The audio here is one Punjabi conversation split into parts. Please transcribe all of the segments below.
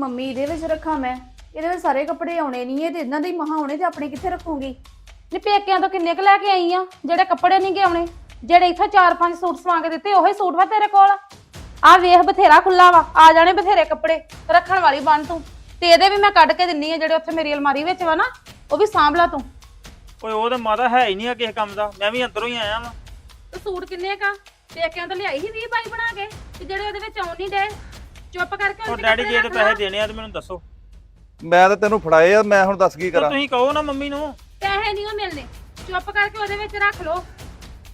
ਮੰਮੀ ਇਹਦੇ ਵਿੱਚ ਰੱਖਾਂ ਮੈਂ? ਇਹਦੇ ਵਿੱਚ ਸਾਰੇ ਕੱਪੜੇ ਆਉਣੇ ਨਹੀਂ ਇਹ ਤੇ ਇਹਨਾਂ ਦੇ ਹੀ ਮਹਾ ਆਉਣੇ ਤੇ ਆਪਣੇ ਕਿੱਥੇ ਰੱਖੂੰਗੀ? ਨੀ ਪੇਕਿਆਂ ਤੋਂ ਕਿੰਨੇ ਕੁ ਲੈ ਕੇ ਆਈ ਆ? ਜਿਹੜੇ ਕੱਪੜੇ ਨਹੀਂ ਗਏ ਆਉਣੇ ਜਿਹੜੇ ਇੱਥੋਂ ਚਾਰ ਪੰਜ ਸੂਟ ਸਵਾ ਕੇ ਦਿੱਤੇ ਉਹੀ ਸੂਟ ਵਾ ਤੇਰੇ ਕੋਲ? ਆ ਵੇਖ ਬਥੇਰਾ ਖੁੱਲਾ ਵਾ ਆ ਜਾਣੇ ਬਥੇਰੇ ਕੱਪੜੇ ਰੱਖਣ ਵਾਲੀ ਬਣ ਤੂੰ। ਤੇ ਇਹਦੇ ਵੀ ਮੈਂ ਕੱਢ ਕੇ ਦਿੰਨੀ ਆ ਜਿਹੜੇ ਉੱਥੇ ਮੇਰੀ ਅਲਮਾਰੀ ਵਿੱਚ ਵਾ ਨਾ ਉਹ ਵੀ ਸਾਂਭ ਲਾ ਤੂੰ। ਓਏ ਉਹ ਤੇ ਮਾਤਾ ਹੈ ਹੀ ਨਹੀਂ ਆ ਕਿਸੇ ਕੰਮ ਦਾ ਮੈਂ ਵੀ ਅੰਦਰੋਂ ਹੀ ਆਇਆ ਵਾਂ। ਤੇ ਸੂਟ ਕਿੰਨੇ ਕਾ ਪੇਕਿਆਂ ਤੋਂ ਲਿਆਈ ਸੀ 20 ਬਾਈ ਬਣਾ ਕੇ ਤੇ ਜਿਹੜੇ ਉਹਦੇ ਵਿੱਚ ਆਉਣ ਨਹੀਂ ਡੇ ਚੁੱਪ ਕਰਕੇ ਉਹ ਉਹਦੇ ਡੈਡੀ ਕੱਪੜੇ ਜੇ ਤੇ ਰੱਖ। ਪੈਸੇ ਦੇਣੇ ਆ ਤੇ ਮੈਨੂੰ ਦੱਸੋ। ਮੈਂ ਤਾਂ ਤੈਨੂੰ ਫੜਾਏ ਆ ਮੈਂ ਹੁਣ ਦੱਸ ਕੀ ਕਰਾਂ। ਤੁਸੀਂ ਕਹੋ ਨਾ ਮੰਮੀ ਨੂੰ। ਪੈਸੇ ਨਹੀਂ ਉਹ ਮਿਲਨੇ ਚੁੱਪ ਕਰਕੇ ਉਹਦੇ ਵਿੱਚ ਰੱਖ ਲੋ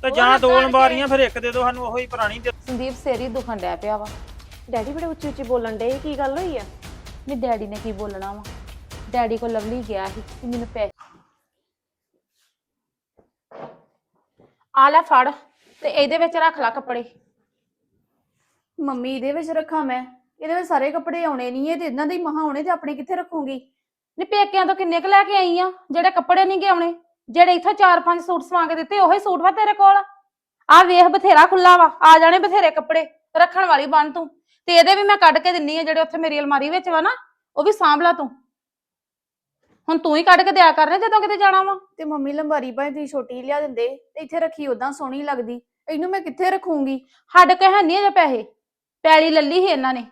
ਤੇ ਜਾਂ ਦੋ ਲੰਬਾਰੀਆਂ ਫਿਰ ਇੱਕ ਦੇ ਦਿਓ ਸਾਨੂੰ ਉਹੀ ਪੁਰਾਣੀ ਦੇ ਸੰਦੀਪ ਸੇਰੀ ਦੁਖਣ ਡਿਆ ਪਿਆ ਵਾ। ਡੈਡੀ ਬੜੇ ਉੱਚੀ ਉੱਚੀ ਬੋਲਣ ਡੇ ਕੀ ਗੱਲ ਹੋਈ ਆ? ਨਹੀਂ ਡੈਡੀ ਨੇ ਕੀ ਬੋਲਣਾ ਵਾ? ਡੈਡੀ ਕੋਲ ਲਵਲੀ ਗਿਆ ਸੀ ਕਿ ਮੈਨੂੰ ਪੈ ਆ ਲੈ ਫੜ ਤੇ ਇਹਦੇ ਵਿੱਚ ਰੱਖ ਲੈ ਕੱਪੜੇ। ਮੰਮੀ ਇਹਦੇ ਵਿੱਚ ਰੱਖਾਂ ਮੈਂ? ਇਹਦੇ ਵਿੱਚ ਸਾਰੇ ਕੱਪੜੇ ਆਉਣੇ ਨਹੀਂ ਇਹ ਤੇ ਇਹਨਾਂ ਦੇ ਹੀ ਮਹਾ ਆਉਣੇ ਤੇ ਆਪਣੇ ਕਿੱਥੇ ਰੱਖੂੰਗੀ? ਨੀ ਪੇਕਿਆਂ ਤੋਂ ਕਿੰਨੇ ਕੁ ਲੈ ਕੇ ਆਈ ਆ? ਜਿਹੜੇ ਕੱਪੜੇ ਨਹੀਂ ਗਏ ਆਉਣੇ ਜਿਹੜੇ ਇੱਥੋਂ ਚਾਰ ਪੰਜ ਸੂਟ ਸਵਾ ਕੇ ਦਿੱਤੇ ਉਹੀ ਸੂਟ ਵਾ ਤੇਰੇ ਕੋਲ? ਆ ਵੇਖ ਬਥੇਰਾ ਖੁੱਲਾ ਵਾ ਆ ਜਾਣੇ ਬਥੇਰੇ ਕੱਪੜੇ ਰੱਖਣ ਵਾਲੀ ਬਣ ਤੂੰ। ਤੇ ਇਹਦੇ ਵੀ ਮੈਂ ਕੱਢ ਕੇ ਦਿੰਨੀ ਆ ਜਿਹੜੇ ਉੱਥੇ ਮੇਰੀ ਅਲਮਾਰੀ ਵਿੱਚ ਵਾ ਨਾ ਉਹ ਵੀ ਸਾਂਭ ਲਾ ਤੂੰ। ਹੁਣ ਤੂੰ ਹੀ ਕੱਢ ਕੇ ਦਿਆ ਕਰ ਜਦੋਂ ਕਿਤੇ ਜਾਣਾ ਵਾ। ਤੇ ਮੰਮੀ ਲੰਬਾਰੀ ਭਾਵੇਂ ਤੁਸੀਂ ਛੋਟੀ ਲਿਆ ਦਿੰਦੇ ਤੇ ਇੱਥੇ ਰੱਖੀ ਉਦਾਂ ਸੋਹਣੀ ਲੱਗਦੀ। ਇਹਨੂੰ ਮੈਂ ਕਿੱਥੇ ਰੱਖੂੰਗੀ? ਸਾਡੇ ਕੋਲ ਹੈ ਨਹੀਂ ਅਜੇ ਪੈਸੇ। ਪੈਲੀ ਲੱਲੀ ਸੀ ਇਹਨਾਂ ਨੇ।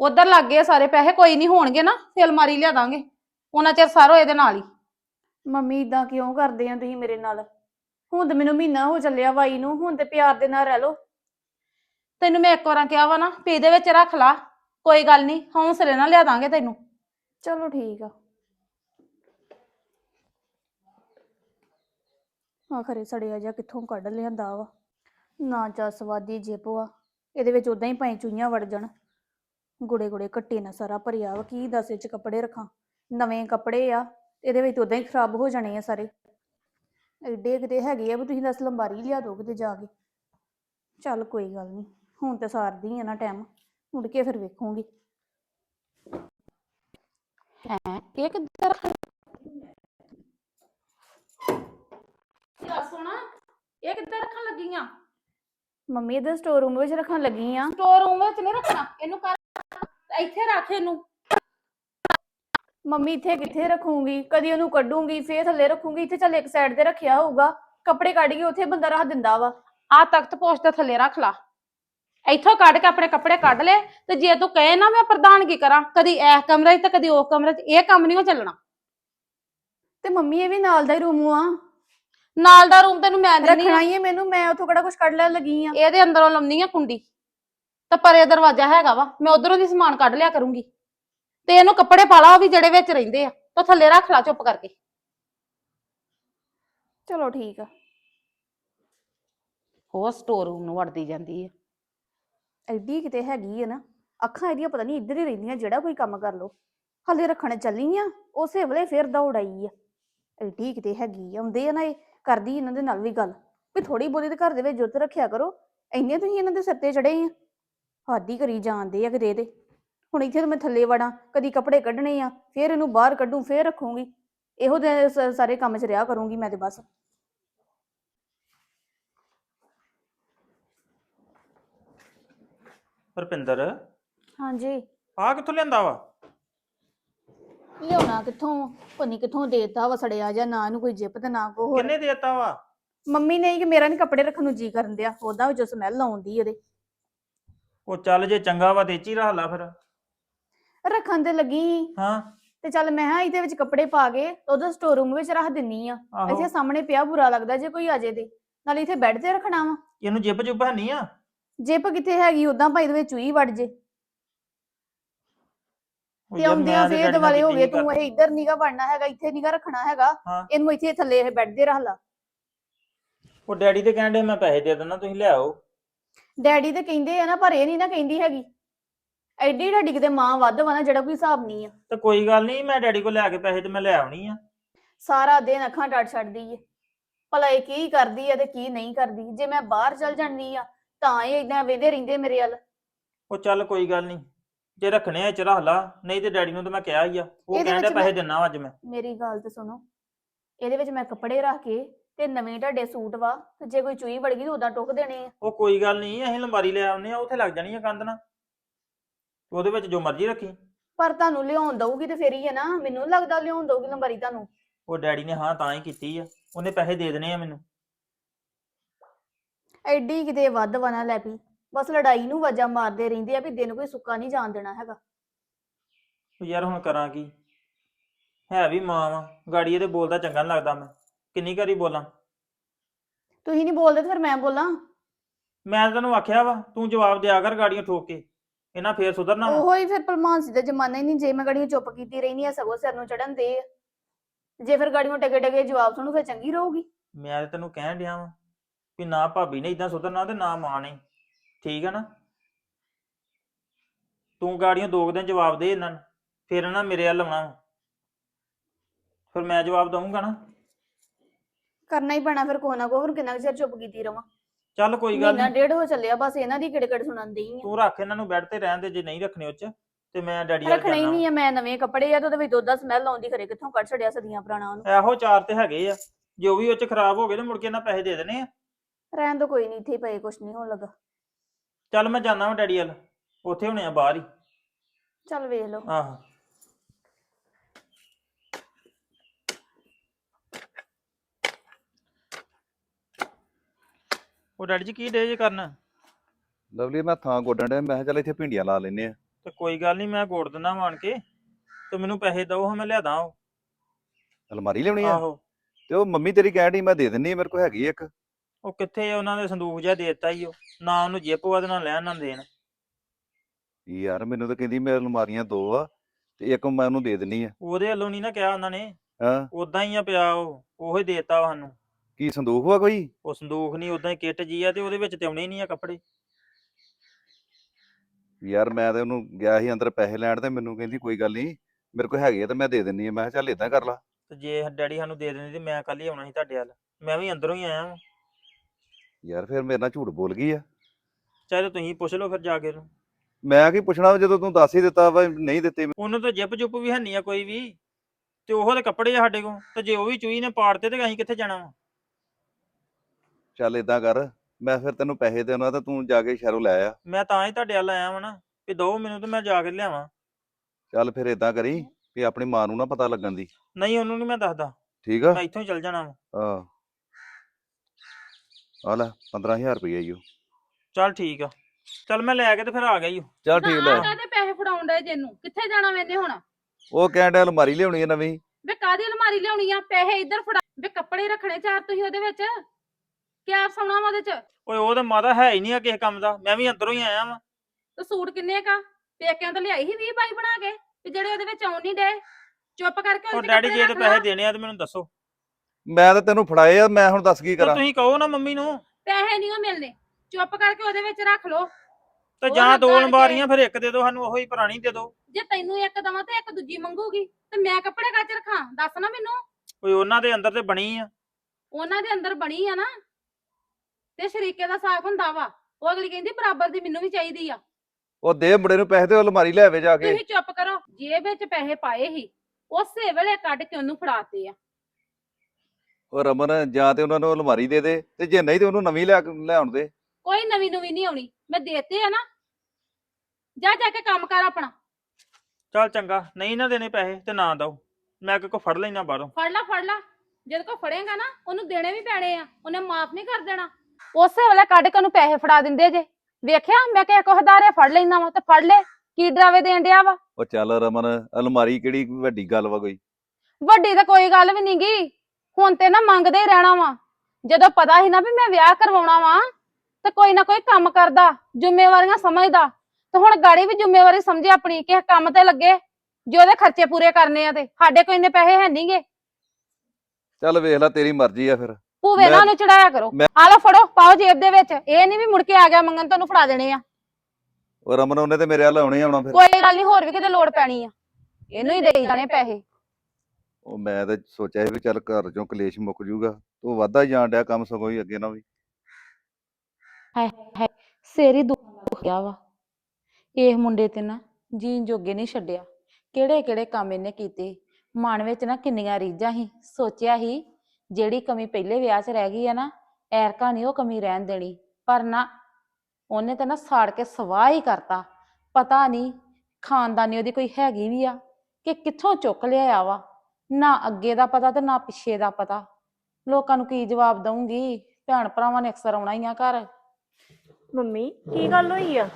ਉਧਰ ਲੱਗ ਗਏ ਆ ਸਾਰੇ ਪੈਸੇ ਕੋਈ ਨਹੀਂ ਹੋਣਗੇ ਨਾ ਤੇ ਅਲਮਾਰੀ ਲਿਆ ਦਾਂਗੇ। ਉਹਨਾਂ ਚਿਰ ਸਾਰੋ ਇਹਦੇ ਨਾਲ ਹੀ। ਮੰਮੀ ਇਦਾਂ ਕਿਉਂ ਕਰਦੇ ਆ ਤੁਸੀਂ ਮੇਰੇ ਨਾਲ? ਹੁਣ ਤੇ ਮੈਨੂੰ ਮਹੀਨਾ ਹੋ ਚੱਲਿਆ ਵਾਈ ਨੂੰ ਹੁਣ ਤੇ ਪਿਆਰ ਦੇ ਨਾਲ ਰਹਿ ਲਓ। ਤੈਨੂੰ ਮੈਂ ਇੱਕ ਵਾਰਾਂ ਕਿਹਾ ਵਾ ਨਾ ਵੀ ਇਹਦੇ ਵਿੱਚ ਰੱਖ ਲਾ ਕੋਈ ਗੱਲ ਨਹੀਂ ਹੌਂਸਲੇ ਨਾਲ ਲਿਆ ਦਾਂਗੇ ਤੈਨੂੰ। ਚਲੋ ਠੀਕ ਆ। ਆਖਰੇ ਸੜਿਆ ਜਿਹਾ ਕਿੱਥੋਂ ਕੱਢ ਲਿਆਂਦਾ ਵਾ। ਨਾ ਜਸਵਾਦੀ ਜੇਪਵਾ ਇਹਦੇ ਵਿੱਚ ਉਦਾਂ ਹੀ ਭਾਈ ਚੂਈਆਂ ਵੜ ਜਾਣ। ਗੁੜੇ ਗੁੜੇ ਕੱਟੇ ਨਾ ਸਾਰਾ ਭਰਿਆ ਵਾ ਕੀ ਦੱਸ ਇਹ ਚ ਕੱਪੜੇ ਰੱਖਾਂ? ਨਵੇਂ ਕੱਪੜੇ ਆ ਇਹਦੇ ਵਿੱਚ ਉਦਾਂ ਹੀ ਖਰਾਬ ਹੋ ਜਾਣੇ ਆ ਸਾਰੇ। ਐਡੇ ਕਿਤੇ ਹੈਗੇ ਆ ਵੀ ਤੁਸੀਂ ਦੱਸ ਲੰਬਾਰੀ ਲਿਆ ਦੋ ਕਿਤੇ ਜਾ ਕੇ। ਚੱਲ ਕੋਈ ਗੱਲ ਨਹੀਂ ਹੁਣ ਤੇ ਸਾਰਦੀ ਆ ਨਾ ਟਾਈਮ ਮੁੜ ਕੇ ਫਿਰ ਵੇਖੂੰਗੀ। ਹੈ ਇਹ ਕਿੱਧਰ ਯਾ ਸੋਣਾ ਇਹ ਕਿੱਧਰ ਰੱਖਣ ਲੱਗੀਆਂ? ਮੰਮੀ ਇਹਦੇ ਸਟੋਰ ਰੂਮ ਵਿੱਚ ਰੱਖਣ ਲੱਗੀ ਆ ਸਟੋਰ ਰੂਮ ਵਿੱਚ ਨਹੀਂ ਰੱਖਣਾ ਇਹਨੂੰ ਕਰ ਇੱਥੇ ਰੱਖ ਇਹਨੂੰ। ਮੰਮੀ ਇੱਥੇ ਕਿੱਥੇ ਰੱਖੂੰਗੀ? ਕਦੀ ਉਹਨੂੰ ਕੱਢੂੰਗੀ ਫੇਰ ਥੱਲੇ ਰੱਖੂੰਗੀ ਇੱਥੇ ਚੱਲ ਇੱਕ ਸਾਈਡ ਤੇ ਰੱਖਿਆ ਹੋਊਗਾ। ਕੱਪੜੇ ਕੱਢ ਕੇ ਉੱਥੇ ਬੰਦਾ ਰੱਖ ਦਿੰਦਾ ਵਾ। ਆ ਤਖਤ ਪੋਸ਼ ਦੇ ਥੱਲੇ ਰੱਖ ਲਾ। ਇੱਥੋਂ ਕੱਢ ਕੇ ਆਪਣੇ ਕੱਪੜੇ ਕੱਢ ਲੈ ਤੇ ਜੇ ਤੂੰ ਕਹੇ ਨਾ ਮੈਂ ਪ੍ਰਧਾਨਗੀ ਕਰਾਂ ਕਦੀ ਇਸ ਕਮਰੇ 'ਚ ਤੇ ਕਦੀ ਉਸ ਕਮਰੇ 'ਚ ਇਹ ਕੰਮ ਨਹੀਂ ਹੋ ਚੱਲਣਾ। ਤੇ ਮੰਮੀ ਇਹ ਵੀ ਨਾਲ ਦਾ ਹੀ ਰੂਮ ਆ ਨਾਲ ਦਾ ਰੂਮ ਤੈਨੂੰ ਮੈਂ ਦਿੰਦੀ ਰੱਖਣਾ ਹੀ ਹੈ ਮੈਨੂੰ ਮੈਂ ਉੱਥੋਂ ਕਿਹੜਾ ਕੁਝ ਕੱਢ ਲੈਣ ਲੱਗੀ ਆ। ਇਹਦੇ ਅੰਦਰੋਂ ਲਾਉਣੀ ਆ ਕੁੰਡੀ। ਤਾਂ ਪਰੇ ਦਰਵਾਜ਼ਾ ਹੈਗਾ ਵਾ ਮੈਂ ਉਧਰੋਂ ਦੀ ਸਮਾਨ ਕੱਢ ਲਿਆ ਕਰੂੰਗੀ। ਤੇ ਇਹਨੂੰ ਕੱਪੜੇ ਪਾ ਲਾ ਉਹ ਵੀ ਜਿਹੜੇ ਵਿੱਚ ਰਹਿੰਦੇ ਆ ਤਾਂ ਥੱਲੇ ਰੱਖ ਲਾ ਚੁੱਪ ਕਰਕੇ। ਚਲੋ ਠੀਕ ਆ। ਹੋਰ ਸਟੋਰ ਰੂਮ ਨੂੰ ਵੜਦੀ ਜਾਂਦੀ ਆ। ਐਡੀ ਕਿਤੇ ਹੈਗੀ ਆ ਨਾ ਅੱਖਾਂ ਇਹਦੀਆਂ ਪਤਾ ਨਹੀਂ ਇੱਧਰ ਹੀ ਰਹਿੰਦੀਆਂ ਜਿਹੜਾ ਕੋਈ ਕੰਮ ਕਰ ਲੋ ਹਲੇ ਰੱਖਣ ਚੱਲੀ ਆ ਉਸੇ ਵੇਲੇ ਫੇਰ ਦੌੜ ਆਈ ਆ। ਐਡੀ ਕਿਤੇ ਹੈਗੀ ਆ ਹੁੰਦੇ ਆ ਨਾ ਇਹ ਕਰਦੀ ਇਹਨਾਂ ਦੇ ਨਾਲ ਵੀ ਗੱਲ। ਵੀ ਥੋੜੀ ਬੋਲੀ ਤੇ ਘਰ ਦੇ ਵਿੱਚ ਜੁੱਤ ਰੱਖਿਆ ਕਰੋ ਇੰਨੇ ਤੁਸੀਂ ਇਹਨਾਂ ਦੇ ਸਿਰ ਤੇ ਚੜੇ ਆ। ਹਾਦੀ ਕਰੀ ਜਾਂਦੇ ਆ ਕਿਤੇ ਇਹਦੇ ਹੁਣ ਇੱਥੇ ਤਾਂ ਮੈਂ ਥੱਲੇ ਵੜਾਂ ਕਦੀ ਕੱਪੜੇ ਕੱਢਣੇ ਆ ਫੇਰ ਇਹਨੂੰ ਬਾਹਰ ਕੱਢੂੰ ਫੇਰ ਰੱਖੂੰਗੀ। ਇਹੋ ਜਿਹੇ ਸ- ਸਾਰੇ ਕੰਮ 'ਚ ਰਿਹਾ ਕਰੂੰਗੀ ਮੈਂ ਤੇ ਬਸ। ਰੁਪਿੰਦਰ ਹਾਂਜੀ। ਆ ਕਿੱਥੋਂ ਲਿਆਂਦਾ ਵਾ? ਲਿਆਉਣਾ ਕਿੱਥੋਂ ਪਨੀ ਕਿੱਥੋਂ ਦੇਤਾ ਵਾ ਸੜਿਆ ਜਾਂ ਨਾ ਇਹਨੂੰ ਕੋਈ ਜਿੱਪ ਤੇ ਨਾ ਕੋ ਹੋਰ। ਕਿੰਨੇ ਦੇਤਾ ਵਾ? ਮੰਮੀ ਨੇ ਕਿ ਮੇਰਾ ਨਹੀਂ ਕੱਪੜੇ ਰੱਖਣ ਨੂੰ ਜੀ ਕਰਨ ਦਿਆ ਉਹਦਾ ਵਿੱਚੋਂ ਸਮੈਲ ਆਉਂਦੀ ਇਹਦੇ ਉਹ ਚੱਲ ਜੇ ਚੰਗਾ ਵਾ ਤੇ ਚ ਹੀ ਰੱਖ ਲਾ ਫਿਰ। ਰੱਖਣ ਤੇ ਲੱਗੀ ਸੀ, ਹਾਂ। ਤੇ ਚੱਲ ਮੈਂ ਹਾਂ ਇਹਦੇ ਵਿੱਚ ਕੱਪੜੇ ਪਾ ਕੇ ਉਹਦਾ ਸਟੋਰ ਰੂਮ ਵਿੱਚ ਰੱਖ ਦਿੰਨੀ ਆ। ਆਹੋ। ਇੱਥੇ ਸਾਹਮਣੇ ਪਿਆ ਬੁਰਾ ਲੱਗਦਾ ਜੇ ਕੋਈ ਆ ਜੇ ਤੇ। ਨਾਲੇ ਇੱਥੇ ਬੈੱਡ ਤੇ ਰੱਖਣਾ ਵਾ। ਇਹਨੂੰ ਜਿੱਪ ਜੁੱਪ ਹੈ ਨਹੀਂ ਆ? ਜਿੱਪ ਕਿੱਥੇ ਹੈਗੀ? ਉਦਾਂ ਭਾਈ ਦੇ ਵਿੱਚ ਚੂਈ ਵੜ ਜੇ। ਉਹ ਤੇ ਯਾਰ ਆਉਂਦਿਆਂ ਮੈਂ ਤੇ ਫੇਰ ਡੈਡੀ ਨਾਲ ਦਿਵਾਲੇ ਹੋ ਕੀਤੀ ਗਏ। ਤੂੰ। ਇਹ ਇੱਧਰ ਨੀਗਾ ਵੜਨਾ ਹੈਗਾ ਇੱਥੇ ਨੀਗਾ ਰੱਖਣਾ ਹੈਗਾ। ਹਾਂ। ਇਹਨੂੰ ਇੱਥੇ ਥੱਲੇ ਇਹ ਬੈੱਡ ਤੇ ਰੱਖ ਲਾ। ਉਹ ਡੈਡੀ ਤੇ ਕਹਿੰਦੇ ਮੈਂ ਪੈਸੇ ਦੇ ਦਿੰਦਾ ਤੁਸੀਂ ਲਿਆਓ ਡੈਡੀ ਤੇ ਕਹਿੰਦੇ ਆ ਨਾ ਪਰ ਇਹ ਨਹੀਂ ਨਾ ਕਹਿੰਦੀ ਹੈਗੀ। ਐਡੀ ਢੱਡੀ ਕਿਤੇ ਮਾਂ ਵੱਧ ਵਾ ਨਾ ਜਿਹੜਾ ਕੋਈ ਹਿਸਾਬ ਨਹੀਂ ਆ। ਤੇ ਕੋਈ ਗੱਲ ਨਹੀਂ ਮੈਂ ਡੈਡੀ ਕੋਲ ਲਿਆ ਕੇ ਪੈਸੇ ਤੇ ਮੈਂ ਲੈ ਆਉਣੀ ਆ। ਸਾਰਾ ਦਿਨ ਅੱਖਾਂ ਡੱਟ ਛੱਡਦੀ ਏ। ਭਲਾ ਇਹ ਕੀ ਕਰਦੀ ਆ ਤੇ ਕੀ ਨਹੀਂ ਕਰਦੀ। ਜੇ ਮੈਂ ਬਾਹਰ ਚਲ ਜਾਂਦੀ ਆ ਤਾਂ ਇਹ ਇਦਾਂ ਵੇਂਦੇ ਰਹਿੰਦੇ ਮੇਰੇ ਵੱਲ। ਉਹ ਚੱਲ ਕੋਈ ਗੱਲ ਨਹੀਂ ਜੇ ਰੱਖਣੇ ਆ ਚ ਰੱਖ ਲਾ ਨਹੀਂ ਤੇ ਡੈਡੀ ਨੂੰ ਤਾਂ ਮੈਂ ਕਿਹਾ ਹੀ ਆ। ਉਹ ਇਹਦੇ ਕਹਿੰਦੇ ਵਿੱਚ ਪੈਸੇ ਮੈਂ- ਦਿੰਨਾ ਅੱਜ ਮੈਂ। ਮੇਰੀ ਗੱਲ ਤੇ ਸੁਣੋ ਇਹਦੇ ਵਿੱਚ ਮੈਂ ਕੱਪੜੇ ਰੱਖ ਕੇ ਤੇ ਨਵੇਂ ਢੱਡੇ ਸੂਟ ਵਾ ਤੇ ਜੇ ਕੋਈ ਚੂਈ ਵੜ ਗਈ ਤਾਂ ਉਦਾਂ ਟੁੱਕ ਦੇਣੇ ਆ। ਉਹ ਕੋਈ ਗੱਲ ਨਹੀਂ ਅਸੀਂ ਲੰਬਾਰੀ ਲੈ ਆਉਨੇ ਆ ਉੱਥੇ ਲੱਗ ਜਾਣੀ ਆ ਕੰਧ ਨਾਲ। ਉਹਦੇ ਵਿੱਚ ਜੋ ਮਰਜ਼ੀ ਰੱਖੀ। ਪਰ ਤੁਹਾਨੂੰ ਲਿਆਉਣ ਦਊਗੀ ਤੇ ਫੇਰ ਹੀ ਹੈ ਨਾ ਮੈਨੂੰ ਨੀ ਲੱਗਦਾ ਲਿਆਉਣ ਦਊਗੀ ਲੰਬਾਰੀ ਤੁਹਾਨੂੰ। ਉਹ ਡੈਡੀ ਨੇ ਹਾਂ ਤਾਂ ਹੀ ਕੀਤੀ ਆ ਉਹਨੇ ਪੈਸੇ ਦੇ ਦੇਣੇ ਆ ਮੈਨੂੰ। ਐਡੀ ਕਿਤੇ ਵੱਧ ਵਨਾ ਲੈ ਪਈ ਬਸ ਲੜਾਈ ਨੂੰ ਵਜਾ ਮਾਰਦੇ ਰਹਿੰਦੇ ਆ ਵੀ ਦਿਨ ਕੋਈ ਸੁੱਕਾ ਨਹੀਂ ਜਾਣ ਦੇਣਾ ਹੈਗਾ। ਉਹ ਯਾਰ ਹੁਣ ਕਰਾਂ ਕੀ? ਹੈ ਵੀ ਮਾਂ ਵਾ ਗਾੜੀ ਇਹਦੇ ਬੋਲਦਾ ਚੰਗਾ ਨੀ ਲੱਗਦਾ ਮੈਂ। ਕਿੰਨੀ ਵਾਰੀ ਬੋਲਾਂ? ਤੁਸੀਂ ਨਹੀਂ ਬੋਲਦੇ ਤੇ ਫਿਰ ਮੈਂ ਬੋਲਾਂ। ਮੈਂ ਤਾਂ ਤੈਨੂੰ ਆਖਿਆ ਵਾ ਤੂੰ ਜਵਾਬ ਦਿਆ ਕਰ ਗਾੜੀਆਂ ਠੋਕ ਕੇ ਇਹਨਾਂ ਫੇਰ ਸੁਧਰਨਾ ਵਾ। ਉਹੋ ਹੀ ਫਿਰ ਭਲਮਾਨ ਸੀ ਦਾ ਜ਼ਮਾਨਾ ਹੀ ਨਹੀਂ ਜੇ ਮੈਂ ਗੜੀਆਂ ਚੁੱਪ ਕੀਤੀ ਰਹਿਨੀ ਆ ਸਗੋਂ ਸਿਰ ਨੂੰ ਚੜਨ ਦੇ ਆ। ਜੇ ਫਿਰ ਗਾੜੀਆਂ ਟਕੇ ਟਕੇ ਜਵਾਬ ਸੁਣੂ ਫਿਰ ਚੰਗੀ ਰਹੂਗੀ। ਮੈਂ ਤਾਂ ਤੈਨੂੰ ਕਹਿਣ ਡਿਆ ਵਾਂ ਵੀ ਨਾ ਭਾਬੀ ਨੇ ਇਦਾਂ ਸੁਧਰਨਾ ਤੇ ਨਾ ਮਾਂ ਨੇ ਠੀਕ ਹੈ ਨਾ? ਤੂੰ ਗਾੜੀਆਂ ਦੋ ਕੁ ਦਿਨ ਜਵਾਬ ਦੇ ਇਹਨਾਂ ਨੂੰ ਫਿਰ ਇਹਨਾਂ ਮੇਰੇ ਵੱਲ ਆਉਣਾ ਵਾ। ਫਿਰ ਮੈਂ ਜਵਾਬ ਦਊਂਗਾ ਨਾ। ਕਰਨਾ ਹੀ ਪੈਣਾ ਫਿਰ ਕੋਹ ਨਾ ਕੋ ਫਿਰ ਕਿੰਨਾ ਕੁ ਚਿਰ ਚੁੱਪ ਕੀਤੀ ਰਵਾਂ? ਚੱਲ ਕੋਈ ਗੱਲ ਮਹੀਨਾ ਨਹੀਂ ਡੇਢ ਹੋ ਚੱਲਿਆ ਬਸ ਇਹਨਾਂ ਦੀ ਕਿੜਕੜ ਸੁਣਨ ਦੀ ਤੂੰ ਰੱਖ ਇਹਨਾਂ ਨੂੰ ਬੈੱਡ ਤੇ ਰਹਿਣ ਦੇ ਜੇ ਨਹੀਂ ਰੱਖਣੇ ਉੱਚ ਤੇ ਮੈਂ ਡੈਡੀ ਵੱਲ ਰੱਖਣਾ ਹੀ ਨਹੀਂ ਆ ਮੈਂ ਨਵੇਂ ਕੱਪੜੇ ਆ ਤੇ ਉਹਦੇ ਵਿੱਚ ਦੁੱਧ ਦਾ ਸਮੈਲ ਆਉਂਦੀ ਖਰੇ ਕਿੱਥੋਂ ਕੱਢ ਛੜਿਆ ਸਦੀਆਂ ਪੁਰਾਣਾ ਉਹਨੂੰ? ਇਹੋ ਚਾਰ ਤੇ ਹੈਗੇ ਆ। ਜੋ ਵੀ ਉੱਚ ਖਰਾਬ ਹੋ ਗਏ ਤੇ ਮੁੜ ਕੇ ਇਹਨਾਂ ਪੈਸੇ ਦੇ ਦੇਣੇ ਆ। ਰਹਿਣ ਤੋਂ ਕੋਈ ਨਹੀਂ ਇੱਥੇ ਹੀ ਪਏ ਕੁਛ ਨਹੀਂ ਹੋਣ ਲੱਗਾ। ਚੱਲ ਮੈਂ ਜਾਣਾ ਵਾ ਡੈਡੀ ਵੱਲ। ਉੱਥੇ ਹੋਣੇ ਆ ਬਾਹਰ ਹੀ। ਚੱਲ ਵੇਖ ਲਓ। ਆਹੋ। ਉਹ ਡੈਡੀ ਜੀ ਕੀ ਡੇ ਜੇ ਕਰਨ? ਲਵਲੀ ਮੈਂ ਥਾਂ ਗੋਡਣ ਡਿਆ ਮੈਂ ਕਿਹਾ ਚੱਲ ਇੱਥੇ ਭਿੰਡੀਆਂ ਲਾ ਲੈਨੇ ਆ ਤੇ ਕੋਈ ਗੱਲ ਨਹੀਂ ਮੈਂ ਗੋੜ ਦਿੰਦਾ ਮਾਣ ਕੇ ਤੇ ਮੈਨੂੰ ਪੈਸੇ ਦਓ ਹਾਂ ਮੈਂ ਲਿਆਦਾ ਉਹ। ਅਲਮਾਰੀ ਲਿਆਉਣੀ ਆ? ਆਹੋ। ਤੇ ਉਹ ਮੰਮੀ ਤੇਰੀ ਕਹਿਣ ਡਈ ਮੈਂ ਦੇ ਦਿੰਨੀ ਆ ਮੇਰੇ ਕੋਲ ਹੈਗੀ ਆ ਇੱਕ। ਉਹ ਕਿੱਥੇ ਆ ਉਹਨਾਂ ਦੇ ਸੰਦੂਕ ਜਿਹਾ ਦੇ ਦਿੱਤਾ ਹੀ ਉਹ। ਨਾ ਉਹਨੂੰ ਜੇਬ ਵਾ ਤੇ ਨਾ ਲੈਣ ਨਾ ਦੇਣ। ਯਾਰ ਮੈਨੂੰ ਤਾਂ ਕਹਿੰਦੀ ਮੇਰੇ ਅਲਮਾਰੀਆਂ ਦੋ ਆ ਤੇ ਇੱਕ ਮੈਂ ਉਹਨੂੰ ਦੇ ਦਿੰਨੀ ਆ। ਉਹਦੇ ਵੱਲੋਂ ਨਹੀਂ ਨਾ ਕਿਹਾ ਉਹਨਾਂ ਨੇ। ਹਾਂ। ਉਦਾਂ ਹੀ ਆ ਪਿਆ ਉਹ ਉਹੋ ਹੀ ਦੇਤਾ ਸਾਨੂੰ। ਕੀ ਸੰਦੂਖ ਵਾ ਕੋਈ? ਉਹ ਸੰਦੂਕ ਨਹੀਂ ਉਦਾਂ ਹੀ ਕਿੱਟ ਜੀ ਆ ਤੇ ਉਹਦੇ ਵਿੱਚ ਤੇ ਆਉਣੇ ਨਹੀਂ ਆ ਕੱਪੜੇ। ਯਾਰ ਮੈਂ ਤੇ ਉਹਨੂੰ ਗਿਆ ਸੀ ਅੰਦਰ ਪੈਸੇ ਲੈਣ ਤੇ ਮੈਨੂੰ ਕਹਿੰਦੀ ਕੋਈ ਗੱਲ ਨਹੀਂ ਮੇਰੇ ਕੋਲ ਹੈਗੇ ਆ ਤੇ ਮੈਂ ਦੇ ਦਿੰਨੀ ਆ। ਮੈਂ ਕਿਹਾ ਚੱਲ ਇਦਾਂ ਕਰ ਲਾ। ਤੇ ਜੇ ਡੈਡੀ ਸਾਨੂੰ ਦੇ ਦਿੰਦੇ ਤੇ ਮੈਂ ਕੱਲ ਹੀ ਆਉਣਾ ਸੀ ਤੁਹਾਡੇ ਵੱਲ। ਮੈਂ ਵੀ ਅੰਦਰੋਂ ਹੀ ਆਇਆ ਵਾਂ। ਯਾਰ ਫਿਰ ਮੇਰੇ ਨਾਲ ਝੂਠ ਬੋਲ ਗਈ ਆ। ਚਾਹੇ ਤੁਸੀਂ ਪੁੱਛ ਲਓ ਫਿਰ ਜਾ ਕੇ ਉਹਨੂੰ। ਮੈਂ ਕੀ ਪੁੱਛਣਾ ਵਾ ਜਦੋਂ ਤੂੰ ਦੱਸ ਹੀ ਦਿੱਤਾ ਵਾ ਨਹੀਂ ਦਿੱਤੇ ਉਹਨੂੰ ਤਾਂ ਜਿੱਪ ਜੁੱਪ ਵੀ ਹੈਨੀ ਆ ਕੋਈ ਵੀ। ਤੇ ਉਹੋ ਦੇ ਕੱਪੜੇ ਆ ਸਾਡੇ ਕੋਲ ਤੇ ਜੇ ਉਹ ਵੀ ਚੂਈ ਨੇ ਪਾੜਤੇ ਤੇ ਅਸੀਂ ਕਿੱਥੇ ਜਾਣਾ ਵਾ? ਚੱਲ ਇਦਾਂ ਕਰ ਮੈਂ ਫਿਰ ਤੈਨੂੰ ਪੈਸੇ ਦੇਣਾ ਤਾਂ ਤੂੰ ਜਾ ਕੇ ਸ਼ਹਿਰੋਂ ਲੈ ਆ। ਮੈਂ ਤਾਂ ਹੀ ਤੁਹਾਡੇ ਵੱਲ ਆਇਆ ਵਾਂ ਨਾ ਵੀ ਦੋ ਮੈਨੂੰ ਤੇ ਮੈਂ ਜਾ ਕੇ ਲਿਆਵਾਂ। ਚੱਲ ਫਿਰ ਇਦਾਂ ਕਰੀ ਵੀ ਆਪਣੀ ਮਾਂ ਨੂੰ ਨਾ ਪਤਾ ਲੱਗਣ ਦੀ। ਨਹੀਂ ਉਹਨੂੰ ਨਹੀਂ ਮੈਂ ਦੱਸਦਾ। ਠੀਕ ਆ? ਮੈਂ ਇੱਥੋਂ ਹੀ ਚੱਲ ਜਾਣਾ ਵਾ। ਆ ਆ ਲੈ 15000 ਰੁਪਏ ਈ ਓ। ਚੱਲ ਠੀਕ ਆ। ਚੱਲ ਮੈਂ ਲੈ ਕੇ ਤੇ ਫਿਰ ਆ ਗਿਆ ਈ ਓ। ਚੱਲ ਠੀਕ ਲੈ। ਕਾਹਦੇ ਪੈਸੇ ਫੜਾਉਣ ਡਏ ਜੇਨੂੰ ਕਿੱਥੇ ਜਾਣਾ ਮੈਨੇ ਹੁਣ? ਉਹ ਕਹਿਣ ਡਿਆ ਅਲਮਾਰੀ ਲਿਆਉਣੀ ਆ ਨਵੀਂ। ਵੇ ਕਾਦੀ ਅਲਮਾਰੀ ਲਿਆਉਣੀ ਆ? ਪੈਸੇ ਇੱਧਰ ਫੜਾ। ਵੇ ਕੱਪੜੇ ਰੱਖਣੇ ਚਾਰ ਤੁਸੀਂ ਉਹਦੇ ਵਿੱਚ? ਕਿਆ ਸੌਣਾ ਵਾ ਉਹਦੇ ਚ? ਓਏ ਉਹ ਤੇ ਮਾਤਾ ਹੈ ਹੀ ਨਹੀਂ ਆ ਕਿਸੇ ਕੰਮ ਦਾ। ਮੈਂ ਵੀ ਅੰਦਰੋਂ ਹੀ ਆਇਆ ਵਾਂ। ਤੇ ਸੂਟ ਕਿੰਨੇ ਕਾ ਪੇਕਿਆਂ ਤੋਂ ਲਿਆਈ ਸੀ 20 ਬਾਈ ਬਣਾ ਕੇ ਤੇ ਜਿਹੜੇ ਉਹਦੇ ਵਿੱਚ ਆਉਣ ਨਹੀਂ ਡੇ ਚੁੱਪ ਕਰਕੇ ਉਹ ਉਹਦੇ ਡੈਡੀ ਜੇ ਤੇ। ਪੈਸੇ ਦੇਣੇ ਆ ਤੇ ਮੈਨੂੰ ਦੱਸੋ। ਮੈਂ ਤਾਂ ਤੈਨੂੰ ਫੜਾਏ ਆ ਮੈਂ ਹੁਣ ਦੱਸ ਕੀ ਤੇ ਕਰਾਂ। ਤੁਸੀਂ ਕਹੋ ਨਾ ਮੰਮੀ ਨੂੰ। ਪੈਸੇ ਨਹੀਂ ਉਹ ਮਿਲਨੇ ਚੁੱਪ ਕਰਕੇ ਉਹਦੇ ਵਿੱਚ ਰੱਖ ਲੋ ਤੇ ਉਹ ਜਾਂ ਦੋ ਲੱਗਾ ਅਲਮਾਰੀਆਂ ਫਿਰ ਇੱਕ ਦੇ ਦਿਓ ਸਾਨੂੰ ਉਹੀ ਪੁਰਾਣੀ ਦੇ ਦਿਓ। ਜੇ ਤੈਨੂੰ ਇੱਕ ਦਵਾਂ ਤੇ ਇੱਕ ਦੂਜੀ ਮੰਗੂਗੀ ਤੇ ਮੈਂ ਕੱਪੜੇ ਕੱਚ ਰੱਖਾਂ? ਦੱਸ ਨਾ ਮੈਨੂੰ। ਓਏ ਉਹਨਾਂ ਦੇ ਅੰਦਰ ਤੇ ਬਣੀ ਆ। ਉਹਨਾਂ ਦੇ ਅੰਦਰ ਬਣੀ ਆ ਨਾ। ਤੇ ਸ਼ਰੀਕੇ ਦਾ ਸਾਥ ਹੁੰਦਾ ਵਾ। ਉਹ ਅਗਲੀ ਕਹਿੰਦੀ ਬਰਾਬਰ ਦੀ ਮੈਨੂੰ ਵੀ ਚਾਹੀਦੀ ਆ। ਉਹ ਦੇ ਮੁੰਡੇ ਨੂੰ ਪੈਸੇ ਤੇ ਉਹ ਅਲਮਾਰੀ ਲੈ ਆਵੇ ਜਾ ਕੇ। ਤੁਸੀਂ ਚੁੱਪ ਕਰੋ। ਜੇਬ ਵਿੱਚ ਪੈਸੇ ਪਾਏ ਸੀ ਉਸੇ ਵੇਲੇ ਕੱਢ ਕੇ ਉਹਨੂੰ ਫੜਾਤੇ ਆ। ਉਹ ਰਮਨ ਜਾਂ ਤੇ ਉਹਨਾਂ ਨੂੰ ਅਲਮਾਰੀ ਦੇ ਦੇ ਤੇ ਜੇ ਨਹੀਂ ਤੇ ਉਹਨੂੰ ਨਵੀਂ ਲੈ ਕੇ ਲਿਆਉਣ ਦੇ। ਕੋਈ ਨਵੀਂ ਨਵੀਂ ਨਹੀਂ ਆਉਣੀ। ਮੈਂ ਦੇਤੇ ਆ ਨਾ। ਜਾ ਜਾ ਕੇ ਕੰਮ ਕਰ ਆਪਣਾ। ਚੱਲ ਚੰਗਾ। ਨਹੀਂ ਨਾ ਦੇਣੇ ਪੈਸੇ ਤੇ ਨਾ ਦਓ। ਮੈਂ ਕਿ ਕੋ ਫੜ ਲੈਣਾ ਬਾਹਰੋਂ। ਫੜ ਲਾ ਫੜ ਲਾ। ਜਦ ਕੋ ਫੜੇਗਾ ਨਾ ਉਹਨੂੰ ਦੇਣੇ ਵੀ ਪੈਣੇ ਆ। ਉਹਨੇ ਮਾਫ ਨਹੀਂ ਕਰ ਦੇਣਾ। ਉਸੇ ਵੇਲੇ ਕੱਢ ਕੇ ਉਹਨੂੰ ਪੈਸੇ ਫੜਾ ਦਿੰਦੇ ਜੇ। ਵੇਖਿਆ? ਮੈਂ ਕਿਸੇ ਕੋ ਹਦਾਰੇ ਫੜ ਲੈਂਦਾ ਵਾ ਤੇ ਫੜ ਲੈ। ਕੀ ਡਰਾਵੇ ਦੇਣ ਡਿਆ ਵਾ? ਉਹ ਚੱਲ ਰਮਨ ਅਲਮਾਰੀ ਕਿਹੜੀ ਵੱਡੀ ਗੱਲ ਵਾ ਕੋਈ? ਵੱਡੀ ਤਾਂ ਕੋਈ ਗੱਲ ਵੀ ਨੀ ਗੀ ਹੁਣ ਤੇ ਨਾ ਮੰਗਦੇ ਹੀ ਰਹਿਣਾ ਵਾ। ਜਦੋਂ ਪਤਾ ਸੀ ਨਾ ਵੀ ਮੈਂ ਵਿਆਹ ਕਰਵਾਉਣਾ ਵਾ ਤੇ ਕੋਈ ਨਾ ਕੋਈ ਕੰਮ ਕਰਦਾ ਜ਼ਿੰਮੇਵਾਰੀਆਂ ਸਮਝਦਾ। ਤੇ ਹੁਣ ਗਾੜੀ ਵੀ ਜ਼ਿੰਮੇਵਾਰੀ ਸਮਝੇ ਆਪਣੀ ਕਿਸੇ ਕੰਮ ਤੇ ਲੱਗੇ ਜੋ ਉਹਦੇ ਖਰਚੇ ਪੂਰੇ ਕਰਨੇ ਆ ਤੇ। ਸਾਡੇ ਕੋਈ ਇੰਨੇ ਪੈਸੇ ਹੈ ਨਹੀਂਗੇ ਚੱਲ ਵੇਖ ਲੈ ਤੇਰੀ ਮਰਜ਼ੀ ਆ ਫਿਰ। ਭੂਵੇ ਮੈਂ- ਨੂੰ ਚੜਾਇਆ ਕਰੋ। ਮੈਂ- ਆ ਲਓ ਫੜੋ ਪਾਓ ਜੇਬ ਦੇ ਵਿੱਚ। ਇਹ ਨਹੀਂ ਵੀ ਮੁੜ ਕੇ ਆ ਗਿਆ ਮੰਗਣ ਤੁਹਾਨੂੰ ਫੜਾ ਦੇਣੇ ਆ। ਉਹ ਰਮਨ ਉਹਨੇ ਤੇ ਮੇਰੇ ਵੱਲ ਆਉਣੇ ਹੀ ਆਉਣਾ ਫਿਰ। ਕੋਈ ਗੱਲ ਨਹੀਂ ਹੋਰ ਵੀ ਕਿਤੇ ਲੋੜ ਪੈਣੀ ਆ। ਇਹਨੂੰ ਹੀ ਦੇਈ ਜਾਣੇ ਪੈਸੇ। ਉਹ ਮੈਂ ਤਾਂ ਸੋਚਿਆ ਸੀ ਵੀ ਚੱਲ ਘਰ ਚੋਂ ਕਲੇਸ਼ ਮੁੱਕ ਜੂਗਾ ਤੂੰ ਵਾਧਾ ਹੀ ਜਾਣ ਡਿਆ ਕੰਮ ਸਗੋਂ ਹੀ ਅੱਗੇ ਨਾ ਵੀ। ਸਿਰ ਹੀ ਦੁਖ ਗਿਆ ਵਾ। ਇਹ ਮੁੰਡੇ ਤੇ ਨਾ ਜੀਣ ਜੋਗੇ ਨਹੀਂ ਛੱਡਿਆ। ਕਿਹੜੇ ਕਿਹੜੇ ਕੰਮ ਇਹਨੇ ਕੀਤੇ। ਮਨ ਵਿੱਚ ਨਾ ਕਿੰਨੀਆਂ ਰੀਝਾਂ ਸੀ। ਸੋਚਿਆ ਸੀ ਜਿਹੜੀ ਕਮੀ ਪਹਿਲੇ ਵਿਆਹ 'ਚ ਰਹਿ ਗਈ ਆ ਨਾ ਐਰਕਾ ਨਹੀਂ ਉਹ ਕਮੀ ਰਹਿਣ ਦੇਣੀ ਪਰ ਨਾ ਉਹਨੇ ਤਾਂ ਨਾ ਸਾੜ ਕੇ ਸਵਾਹ ਹੀ ਕਰਤਾ। ਪਤਾ ਨਹੀਂ ਖਾਨਦਾਨੀ ਉਹਦੀ ਕੋਈ ਹੈਗੀ ਵੀ ਆ ਕਿ ਕਿੱਥੋਂ ਚੁੱਕ ਲਿਆਇਆ ਵਾ ਨਾ ਅੱਗੇ ਦਾ ਪਤਾ ਤੇ ਨਾ ਪਿੱਛੇ ਦਾ ਪਤਾ। ਲੋਕਾਂ ਨੂੰ ਕੀ ਜਵਾਬ ਦਊਂਗੀ? ਭੈਣ ਭਰਾਵਾਂ ਨੇ ਅਕਸਰ ਆਉਣਾ ਹੀ ਆ ਘਰ। ਮੰਮੀ ਕੀ ਗੱਲ ਹੋਈ ਆ?